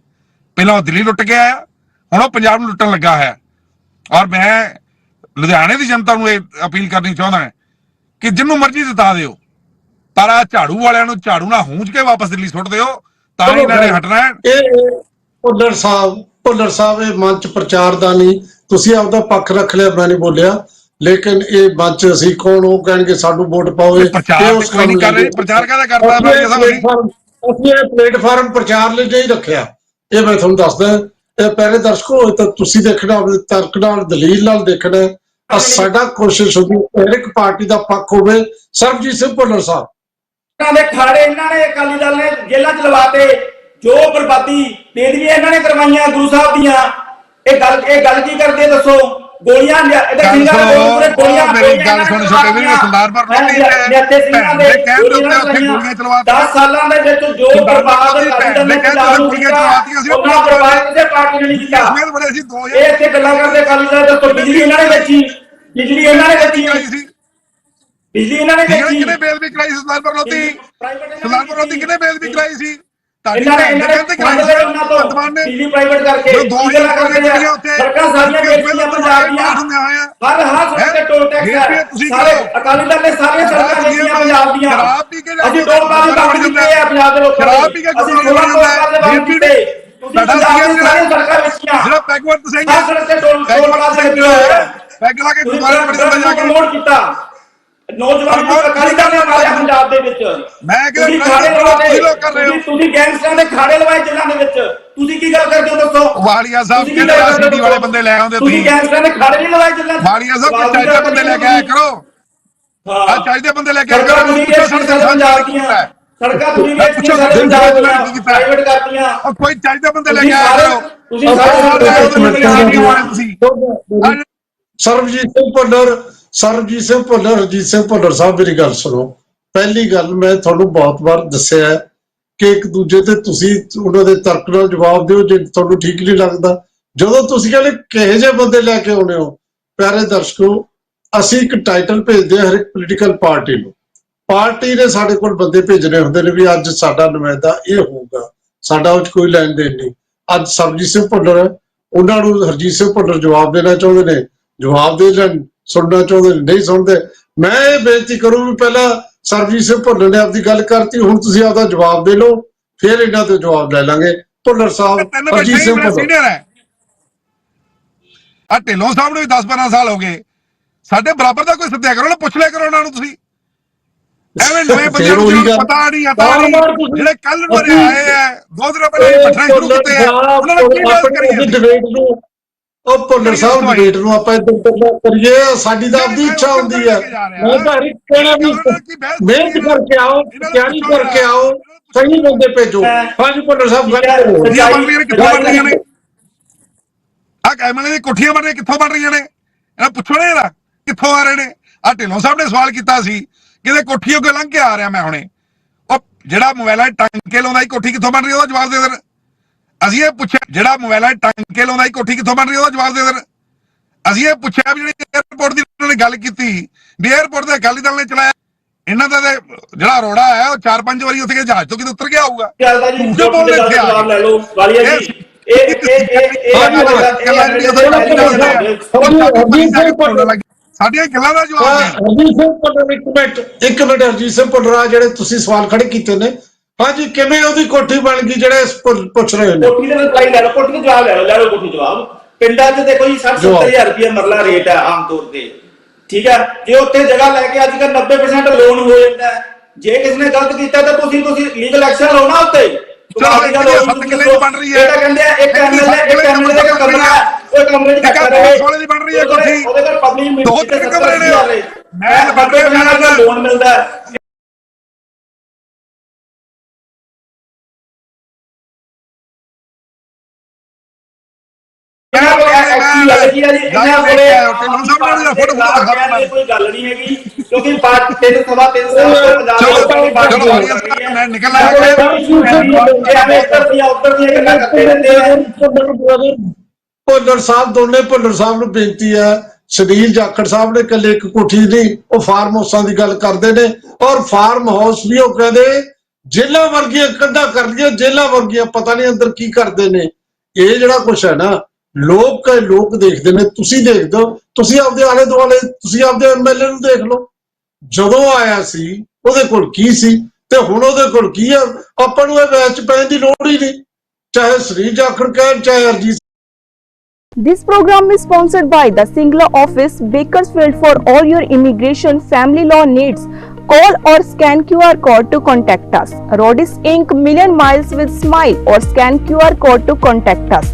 ਪਹਿਲਾਂ ਉਹ ਦਿੱਲੀ ਲੁੱਟ ਕੇ ਆਇਆ ਹੁਣ ਉਹ ਪੰਜਾਬ ਨੂੰ ਲੁੱਟਣ ਲੱਗਾ ਹੈ। ਔਰ ਮੈਂ ਲੁਧਿਆਣੇ ਦੀ ਜਨਤਾ ਨੂੰ ਇਹ ਅਪੀਲ ਕਰਨੀ ਚਾਹੁੰਦਾ ਹਾਂ ਕਿ ਜਿੰਨੂੰ ਮਰਜ਼ੀ ਜਿਤਾ ਦਿਓ ਪਰ ਆ ਝਾੜੂ ਵਾਲਿਆਂ ਨੂੰ ਝਾੜੂ ਨਾਲ ਹੂੰਜ ਕੇ ਵਾਪਸ ਦਿੱਲੀ ਸੁੱਟ ਦਿਓ ਤਾਂ ਹੀ ਇਹਨਾਂ ਨੇ ਹਟਣਾ ਹੈ। ਭੁੱਲਰ ਸਾਹਿਬ ਭੁੱਲਰ ਸਾਹਿਬ ਇਹ ਮੰਚ ਪ੍ਰਚਾਰ ਦਾ ਨਹੀਂ। ਤੁਸੀਂ ਆਪਦਾ ਪੱਖ ਰੱਖ ਲਿਆ ਮੈਂ ਨਹੀਂ ਬੋਲਿਆ। ਲੇਕਿਨ ਇਹ ਮੰਚ ਅਸੀਂ ਕੌਣ ਉਹ ਕਹਿਣਗੇ ਸਾਨੂੰ ਵੋਟ ਪਾਓ ਇਹ- ਪ੍ਰਚਾਰ ਉਸ ਕੋਈ ਨਹੀਂ ਕੰਮ ਕਰ ਰਹੇ। ਪ੍ਰਚਾਰ ਕਾਹਦਾ ਕਰਦਾ ਬਾਈ ਸਾਹਿਬ? ਅਸੀਂ ਇਹ ਪਲੇਟਫਾਰਮ ਪ੍ਰਚਾਰ ਲਈ ਨਹੀਂ ਰੱਖਿਆ। ਇਹ ਮੈਂ ਤੁਹਾਨੂੰ ਦੱਸਦਾ ਇਹ ਪਹਿਲੇ ਦਰਸ਼ਕੋ ਤਾਂ ਤੁਸੀਂ ਦੇਖਣਾ ਆਪਣੇ ਤਰਕ ਨਾਲ ਦਲੀਲ ਨਾਲ ਦੇਖਣਾ ਆ ਸਾਡਾ ਕੋਸ਼ਿਸ਼ ਹੁੰਦੀ ਹਰ ਇੱਕ ਪਾਰਟੀ ਦਾ ਪੱਖ ਹੋਵੇ। ਸਰਬਜੀਤ ਸਿੰਘ ਭੁੱਲਰ ਸਾਹਿਬ। ਇਹਨਾਂ ਦੇ ਖਾੜੇ ਇਹਨਾਂ ਨੇ ਅਕਾਲੀ ਦਲ ਨੇ ਜੇਲ੍ਹਾਂ 'ਚ ਲਵਾਤੇ। ਜੋ ਬਰਬਾਦੀ ਬੇਦਬੀ ਇਹਨਾਂ ਨੇ ਕਰਵਾਈਆਂ ਗੁਰੂ ਸਾਹਿਬ ਦੀਆਂ। ਇਹ ਗੱਲ ਇਹ ਗੱਲ ਕੀ ਕਰਦੇ ਦੱਸੋ? ਗੋਲੀਆਂ ਲਿਆ- ਇਹਦੇ ਗੱਲ ਸਿੰਘਾਂ ਦੇ ਸੁਣੋ, ਗੋਲੀਆਂ ਉਹ ਮੇਰੀ ਗੱਲ ਸੁਣ ਛੋਟੇ ਵੀਰ, ਸਰਦਾਰ ਪਰ ਲੋਕੀ ਨੇ ਨਿਹੱਥੇ ਸਿੰਘਾਂ ਦੇ ਭੈਣ ਦੇ ਕਹਿਣ ਦੇ ਉੱਤੇ ਗੋਲੀਆਂ ਉੱਥੇ ਗੋਲੀਆਂ ਚਲਵਾਤੀਆਂ। 10 ਸਾਲਾਂ ਦੇ ਵਿੱਚ ਜੋ ਸਰਦਾਰ ਬਰਬਾਦ ਭੈਣ ਦੇ ਪੰਜਾਬ ਨੂੰ ਗੋਲੀਆਂ ਕੀਤਾ ਚਲਵਾਤੀਆਂ ਸੀ, ਉਹ ਉਹਨਾਂ ਬਰਬਾਦ ਕਿਸੇ ਪਾਰਟੀ ਨੇ ਨਹੀਂ ਕੀਤਾ। ਵੇਲੇ ਬੜੇ ਸੀ 2000 ਇਹ ਇੱਥੇ ਗੱਲਾਂ ਕਰਦੇ ਅਕਾਲੀ ਦਲ ਦੇ ਤੋਂ ਬਿਜਲੀ ਇਹਨਾਂ ਨੇ ਵੇਚੀ? ਬਿਜਲੀ ਇਹਨਾਂ ਨੇ ਵੇਚੀ? ਕਰਾਈ ਸੀ ਬਿਜਲੀ ਇਹਨਾਂ ਨੇ ਵੇਚੀ? ਕਿਹਨੇ ਬੇਦਬੀ ਕਰਾਈ ਸੀ ਸਰਦਾਰ ਪਰਲੋਤੀ ਸਰਦਾਰ ਪਰਲੋਤੀ ਕਿਹਨੇ ਬੇਦਬੀ ਕਰਾਈ ਸੀ? ਇਹਨਾਂ ਨੇ ਦੇ ਇਹਨਾਂ ਨੇ ਕਰਾਈ ਸੀ ਉਹਨਾਂ ਤੋਂ ਬਿਜਲੀ ਪ੍ਰਾਈਵੇਟ ਕਰਕੇ ਦੋ ਹਜ਼ਾਰ ਕਰਦੇ ਆ? ਰੁਪਏ ਉੱਥੇ ਸੜਕਾਂ ਸਾਰੀਆਂ ਤੋਂ ਪੰਜਾਬ ਦੀਆਂ। ਹਰ ਹਰ ਸੜਕ ਤੇ ਟੋਲ ਟੈਕਸ ਵੀ ਹੈ ਸਾਰੇ ਕਰੋ। ਅਕਾਲੀ ਦਲ ਨੇ ਸਾਰੀਆਂ ਕੇ ਵੇਚੀਆਂ ਪੰਜਾਬ ਦੀਆਂ। ਅਸੀਂ ਟੋਲ ਪਲਾਜ਼ੇ ਬੰਦ ਕੀਤੇ ਆ ਪੰਜਾਬ ਦੇ ਲੋਕਾਂ ਸ਼ਰਾਬ ਪੀ ਕੇ ਅਸੀਂ ਦੇਵ ਜੀ ਕੀਤੇ ਸਾਡਾ ਸੀਐਮ ਸਾਰੀਆਂ ਸੜਕਾਂ ਵੇਚੀਆਂ ਜਿਹੜਾ ਪੈਗਵੰਤ ਸਿੰਘ ਹਰ ਸੜਕ ਤੇ ਟੋਲ ਟੋਲ ਲੱਗੇ ਹੋਏ ਆ। ਪੈਗ ਲਾ ਕੇ ਗੁਰਦੁਆਰੇ ਜਾ ਕੇ ਪ੍ਰਮੋਟ ਕੀਤਾ। ਨੌਜਵਾਨ ਨੂੰ ਅਕਾਲੀ ਦਲ ਨੇ ਮਾਰਿਆ ਪੰਜਾਬ ਦੇ ਵਿੱਚ। ਮੈਂ ਕਿਹਾ ਤੁਸੀਂ ਖਾੜੇ ਲਵਾਏ ਕਰ ਰਹੇ ਹੋ। ਤੁਸੀਂ- ਗੈਂਗਸਟਰਾਂ ਦੇ ਖਾੜੇ ਲਵਾਏ ਜ਼ਿਲ੍ਹਾ ਦੇ ਵਿੱਚ। ਤੁਸੀਂ ਕੀ ਗੱਲ ਕਰਦੇ ਹੋ ਦੱਸੋ? ਵਾਲੀਆ ਸਾਹਿਬ ਕਿਹੜੇ ਸਿਟੀ ਵਾਲੇ? ਬੰਦੇ ਲੈ ਆਉਂਦੇ ਤੁਸੀਂ ਗੈਂਗਸਟਰਾਂ ਦੇ ਖਾੜੇ ਨਹੀਂ ਲਵਾਏ ਜ਼ਿਲ੍ਹਾ? ਵਾਲੀਆ ਸਾਹਿਬ ਚਾਹੀਦੇ ਬੰਦੇ ਲੈ ਕੇ ਆਇਆ ਕਰੋ। ਹਾਂ। ਆ ਚਾਹੀਦੇ ਬੰਦੇ ਲੈ ਕੇ ਆਇਆ ਸੜਕਾਂ ਕਰੋ। ਤੁਸੀਂ ਪੁੱਛੋ ਵੇਚੀਆਂ ਸਾਡੇ ਪੰਜਾਬ ਕੀ ਦੀਆਂ। ਕੀਤਾ ਹੈ। ਸੜਕਾਂ ਤੁਸੀਂ ਮੈਂ ਪੁੱਛੋ। ਪ੍ਰਾਈਵੇਟ ਕਰਤੀਆਂ। ਕੋਈ ਚਾਹੀਦੇ ਬੰਦੇ ਲੈ ਕੇ ਆਇਆ ਕਰੋ। ਤੁਸੀਂ ਸਾਰੇ ਸਰਬਜੀਤ ਸਿੰਘ ਭੁੱਲਰ ਸਰਬਜੀਤ ਸਿੰਘ ਭੁੱਲਰ ਰਜੀਤ ਸਿੰਘ ਭੁੱਲਰ ਸਾਹਿਬ, ਮੇਰੀ ਗੱਲ ਸੁਣੋ। ਪਹਿਲੀ ਗੱਲ ਮੈਂ ਤੁਹਾਨੂੰ ਬਹੁਤ ਵਾਰ ਦੱਸਿਆ ਕਿ ਇੱਕ ਦੂਜੇ ਤੇ ਤੁਸੀਂ ਉਹਨਾਂ ਦੇ ਤਰਕ ਨਾਲ ਜਵਾਬ ਦਿਓ, ਜੇ ਤੁਹਾਨੂੰ ਠੀਕ ਨਹੀਂ ਲੱਗਦਾ। ਜਦੋਂ ਤੁਸੀਂ ਕਹਿੰਦੇ ਕਿਹੋ ਜਿਹੇ ਬੰਦੇ ਲੈ ਕੇ ਆਉਣੇ ਹੋ, ਪਿਆਰੇ ਦਰਸ਼ਕੋ, ਅਸੀਂ ਇੱਕ ਟਾਈਟਲ ਭੇਜਦੇ ਹਾਂ ਹਰ ਇੱਕ ਪੋਲੀਟੀਕਲ ਪਾਰਟੀ ਨੂੰ। ਪਾਰਟੀ ਨੇ ਸਾਡੇ ਕੋਲ ਬੰਦੇ ਭੇਜਣੇ ਹੁੰਦੇ ਨੇ ਵੀ ਅੱਜ ਸਾਡਾ ਨੁਮਾਇੰਦਾ ਇਹ ਹੋਊਗਾ, ਸਾਡਾ ਉਹ 'ਚ ਕੋਈ ਲੈਣ ਦੇਣ ਨਹੀਂ। ਅੱਜ ਸਰਬਜੀਤ ਸਿੰਘ ਭੁੱਲਰ ਉਹਨਾਂ ਨੂੰ ਹਰਜੀਤ ਸਿੰਘ ਭੁੱਲਰ ਜਵਾਬ ਦੇਣਾ ਚਾਹੁੰਦੇ ਨੇ, ਜਵਾਬ ਦੇ ਲੈਣ। ਸੁਣਨਾ ਚਾਹੁੰਦੇ ਨਹੀਂ ਸੁਣਦੇ। ਮੈਂ ਇਹ ਬੇਨਤੀ ਕਰੂੰ ਵੀ ਪਹਿਲਾਂ ਸਰਬਜੀਤ ਸਿੰਘ ਭੁੱਲਰ ਨੇ ਆਪਦੀ ਗੱਲ ਕਰਤੀ ਹੁਣ ਤੁਸੀਂ ਆਪਦਾ ਜਵਾਬ ਦੇ ਲਓ ਫਿਰ ਇਹਨਾਂ ਤੋਂ ਜਵਾਬ ਲੈ ਲਾਂਗੇ। ਭੁੱਲਰ ਸਾਹਿਬ ਬੈਠੇ ਸਿੰਘ ਭੁੱਲਰ। ਆ ਢਿੱਲੋਂ ਸਾਹਿਬ ਨੂੰ ਵੀ 10 12 ਸਾਲ ਹੋ ਗਏ। ਸਾਡੇ ਬਰਾਬਰ ਦਾ ਕੋਈ ਸੱਦਿਆ ਕਰੋ ਨਾ ਪੁੱਛ ਲਿਆ ਕਰੋ ਉਹਨਾਂ ਨੂੰ ਤੁਸੀਂ। ਐਵੇਂ ਨਵੇਂ ਬੰਦੇ ਨੂੰ। ਪਤਾ ਨਹੀਂ ਬਾਰ-ਬਾਰ ਨਹੀਂ ਜਿਹੜੇ ਕੱਲ ਨੂੰ ਆਏ ਆ ਦੋ ਦਿਨ ਪਹਿਲਾਂ ਹੀ ਪੱਠਾ ਸ਼ੁਰੂ ਕੀਤੇ ਆ ਉਹਨਾਂ ਨੇ ਕੀ ਗੱਲ ਕਰੀ ਡਿਬੇਟ ਨੂੰ ਉਹ ਭੁੱਲਰ ਸਾਹਿਬ ਡਿਬੇਟ ਨੂੰ ਆਪਾਂ ਇੱਧਰ ਉੱਧਰ ਕਰੀਏ ਸਾਡੀ ਤਾਂ ਆਪਦੀ ਇੱਛਾ ਹੁੰਦੀ ਹੈ। ਮੈਂ ਤਾਂ ਹਰ ਇੱਕ ਕਹਿਣਾ ਵੀ ਮਿਹਨਤ ਕਰਕੇ ਆਓ ਤਿਆਰੀ ਕਰਕੇ ਆਓ ਸਹੀ ਬੰਦੇ ਭੇਜੋ। ਹਾਂਜੀ ਭੁੱਲਰ ਸਾਹਿਬ ਗੱਲ ਕਰੋ। ਕੋਠੀਆਂ ਬਣ ਰਹੀਆਂ ਨੇ ਕਿੱਥੋਂ ਬਣ ਰਹੀਆਂ ਨੇ? ਆ ਕੈਮਰੇ ਦੀ ਕੋਠੀਆਂ ਬਣ ਰਹੀਆਂ ਕਿੱਥੋਂ ਬਣ ਰਹੀਆਂ ਨੇ? ਇਹਨਾਂ ਪੁੱਛੋ ਨਾ ਇਹਦਾ ਕਿੱਥੋਂ ਆ ਰਹੇ ਨੇ? ਆ ਢਿੱਲੋਂ ਸਾਹਿਬ ਨੇ ਸਵਾਲ ਕੀਤਾ ਸੀ ਕਿਤੇ ਕੋਠੀਓ ਕੋ ਲੰਘ ਕੇ ਆ ਰਿਹਾ ਮੈਂ ਹੁਣੇ। ਉਹ ਜਿਹੜਾ ਮੋਬਾਈਲਾਂ ਟਾਂਕੇ ਲਾਉਂਦਾ ਸੀ ਕੋਠੀ ਕਿੱਥੋਂ ਬਣ ਰਹੀ ਉਹਦਾ ਜਵਾਬ ਦੇ ਦੇਣ। ਅਸੀਂ ਇਹ ਪੁੱਛਿਆ ਜਿਹੜਾ ਮੋਬਾਈਲਾਂ ਟਾਂਕੇ ਲਾਉਂਦਾ ਹੀ ਕੋਠੀ ਕਿੱਥੋਂ ਬਣ ਰਹੀ ਉਹਦਾ ਜਵਾਬ ਦੇ ਦੇਣ ਅਸੀਂ ਇਹ ਪੁੱਛਿਆ ਵੀ ਜਿਹੜੀ 에어ਪੋਰਟ ਦੀ ਉਹਨਾਂ ਗੱਲ ਕੀਤੀ ਵੀ 에어ਪੋਰਟ ਦੇ ਅਕਾਲੀ ਦਲ ਨੇ ਚਲਾਇਆ ਇਹਨਾਂ ਦਾ ਜਿਹੜਾ ਰੋੜਾ ਹੈ ਉਹ ਚਾਰ ਪੰਜ ਵਾਰੀ ਉੱਥੇ ਜਹਾਜ਼ ਤੋਂ ਕਿਤੇ ਉਤਰ ਗਿਆ ਹੋਊਗਾ ਸਾਡੀਆਂ ਗੱਲਾਂ ਦਾ ਜਵਾਬ ਹੈ ਹਰਜੀਤ ਸਿੰਘ ਪਟਨਾ ਇੱਕ ਮਿੰਟ ਇੱਕ ਮਿੰਟ ਹਰਜੀਤ ਸਿੰਘ ਪਟਨਾ ਜਿਹੜੇ ਤੁਸੀਂ ਸਵਾਲ ਖੜੇ ਕੀਤੇ ਨੇ ਹਾਂਜੀ ਕਿਵੇਂ ਉਹਦੀ ਕੋਠੀ ਬਣ ਗਈ ਜਿਹੜੇ ਇਸ ਪੁੱਛ ਪੁੱਛ ਰਹੇ ਨੇ ਕੋਠੀ ਦੇ ਰਿਪਲਾਈ ਲੈ ਲਓ ਕੋਠੀ ਦਾ ਜਵਾਬ ਲੈ ਲਓ ਲੈ ਲਓ ਕੋਠੀ ਜਵਾਬ ਪਿੰਡਾਂ 'ਚ ਦੇਖੋ ਜੀ 60 ਜਵਾਬ। 70000 ਰੁਪਏ ਮਰਲਾ ਰੇਟ ਹੈ ਆਮ ਤੌਰ ਤੇ ਠੀਕ ਹੈ ਜੇ ਉੱਥੇ ਜਗ੍ਹਾ ਲੈ ਕੇ ਅੱਜ ਕੱਲ੍ਹ 90% ਲੋਨ ਹੋ ਜਾਂਦਾ ਹੈ ਜੇ ਕਿਸੇ ਨੇ ਗਲਤ ਕੀਤਾ ਤਾਂ ਤੁਸੀਂ ਤੁਸੀਂ ਲੀਗਲ ਐਕਸ਼ਨ ਲਓ ਨਾ ਉੱਤੇ ਚਲੋ ਇੱਕ ਦੀ ਸੱਤ ਕਿੱਲੇ ਦੀ ਬਣ ਰਹੀ ਹੈ। ਇਹ ਤਾਂ ਕਹਿੰਦੇ ਆ ਇੱਕ ਇੱਕ ਦੀ ਐਮਐਲਏ ਸੱਤ ਇੱਕ ਕਿੱਲੇ ਦੀ ਐਮਐਲਏ ਦਾ ਬਣ ਰਹੀ ਕਮਰਾ ਹੈ। ਉਹ ਕਮਰੇ ਇੱਕ ਸੋਲੇ ਦੀ ਬਣ ਰਹੀ ਹੈ ਉਹਦੇ- ਕੋਠੀ। ਉਹਦੇ ਕੋਲ ਪਬਲਿਕ ਦੋ ਤਿੰਨ ਕਮਰੇ ਨੇ ਉਹ। ਮੈਂ ਮੈਂ ਬੰਦੇ ਬੰਦੇ ਲੋਨ ਮਿਲਦਾ ਹੈ ਜੀ? ਇਹਨਾਂ ਕੋਲ ਢਿੱਲੋਂ ਸਾਹਿਬ ਨੇ ਫੋਟੋ ਫੋਟੋ ਦਿਖਾ ਦਿੰਦਾ ਕੋਈ ਗੱਲ ਨਹੀਂ ਹੈਗੀ ਕਿਉਂਕਿ ਪਾਰਟ ਤਿੰਨ ਸਵਾ ਤਿੰਨ ਸਾਲ ਤੋਂ ਪੰਜਾਬ ਚਲੋ ਵਿੱਚ ਆਪਣੀ ਪਾਰਟੀ ਚਲੋ ਹੋ ਵਾਲੀਆ ਰਹੀ ਸਾਹਿਬ ਹੈ। ਮੈਂ ਨਿਕਲ ਆਇਆ ਇਹ ਐਵੇਂ ਉੱਧਰ ਦੀਆਂ ਉੱਧਰ ਦੀਆਂ ਗੱਲਾਂ ਕਰਦੇ ਰਹਿੰਦੇ ਆ। ਭੁੱਲਰ ਸਾਹਿਬ ਦੋਨੇ ਭੁੱਲਰ ਸਾਹਿਬ ਨੂੰ ਬੇਨਤੀ ਹੈ ਸੁਨੀਲ ਜਾਖੜ ਸਾਹਿਬ ਨੇ ਇਕੱਲੇ ਇੱਕ ਕੋਠੀ ਨਹੀਂ ਉਹ ਫਾਰਮ ਹਾਊਸਾਂ ਦੀ ਗੱਲ ਕਰਦੇ ਨੇ। ਔਰ ਫਾਰਮ ਹਾਊਸ ਵੀ ਉਹ ਕਹਿੰਦੇ ਜੇਲਾਂ ਵਰਗੀਆਂ ਕੰਧਾਂ ਕਰ ਲਈਆਂ ਜੇਲਾਂ ਵਰਗੀਆਂ ਪਤਾ ਨਹੀਂ ਅੰਦਰ ਕੀ ਕਰਦੇ ਨੇ। ਇਹ ਜਿਹੜਾ ਕੁਛ ਹੈ ਨਾ ਲੋਕ ਲੋਕ ਦੇਖਦੇ ਨੇ ਤੁਸੀਂ ਦੇਖਦੇ ਹੋ ਤੁਸੀਂ ਆਪਦੇ ਆਲੇ ਦੁਆਲੇ ਤੁਸੀਂ ਆਪਦੇ ਐਮਐਲਏ ਨੂੰ ਦੇਖ ਲਓ ਜਦੋਂ ਆਇਆ ਸੀ ਉਹਦੇ ਕੋਲ ਕੀ ਸੀ ਤੇ ਹੁਣ ਉਹਦੇ ਕੋਲ ਕੀ ਆ ਆਪਾਂ ਨੂੰ ਇਹ ਵਿੱਚ ਪੈਣ ਦੀ ਲੋੜ ਹੀ ਨਹੀਂ ਚਾਹੇ ਸੁਨੀਲ ਜਾਖੜ ਕਹਿਣ ਚਾਹੇ Arjit This program is sponsored by the Singla office, Bakersfield for all your immigration family law needs. Call or scan QR code to contact us. Rodis Inc. Million Miles with Smile or scan QR code to contact us.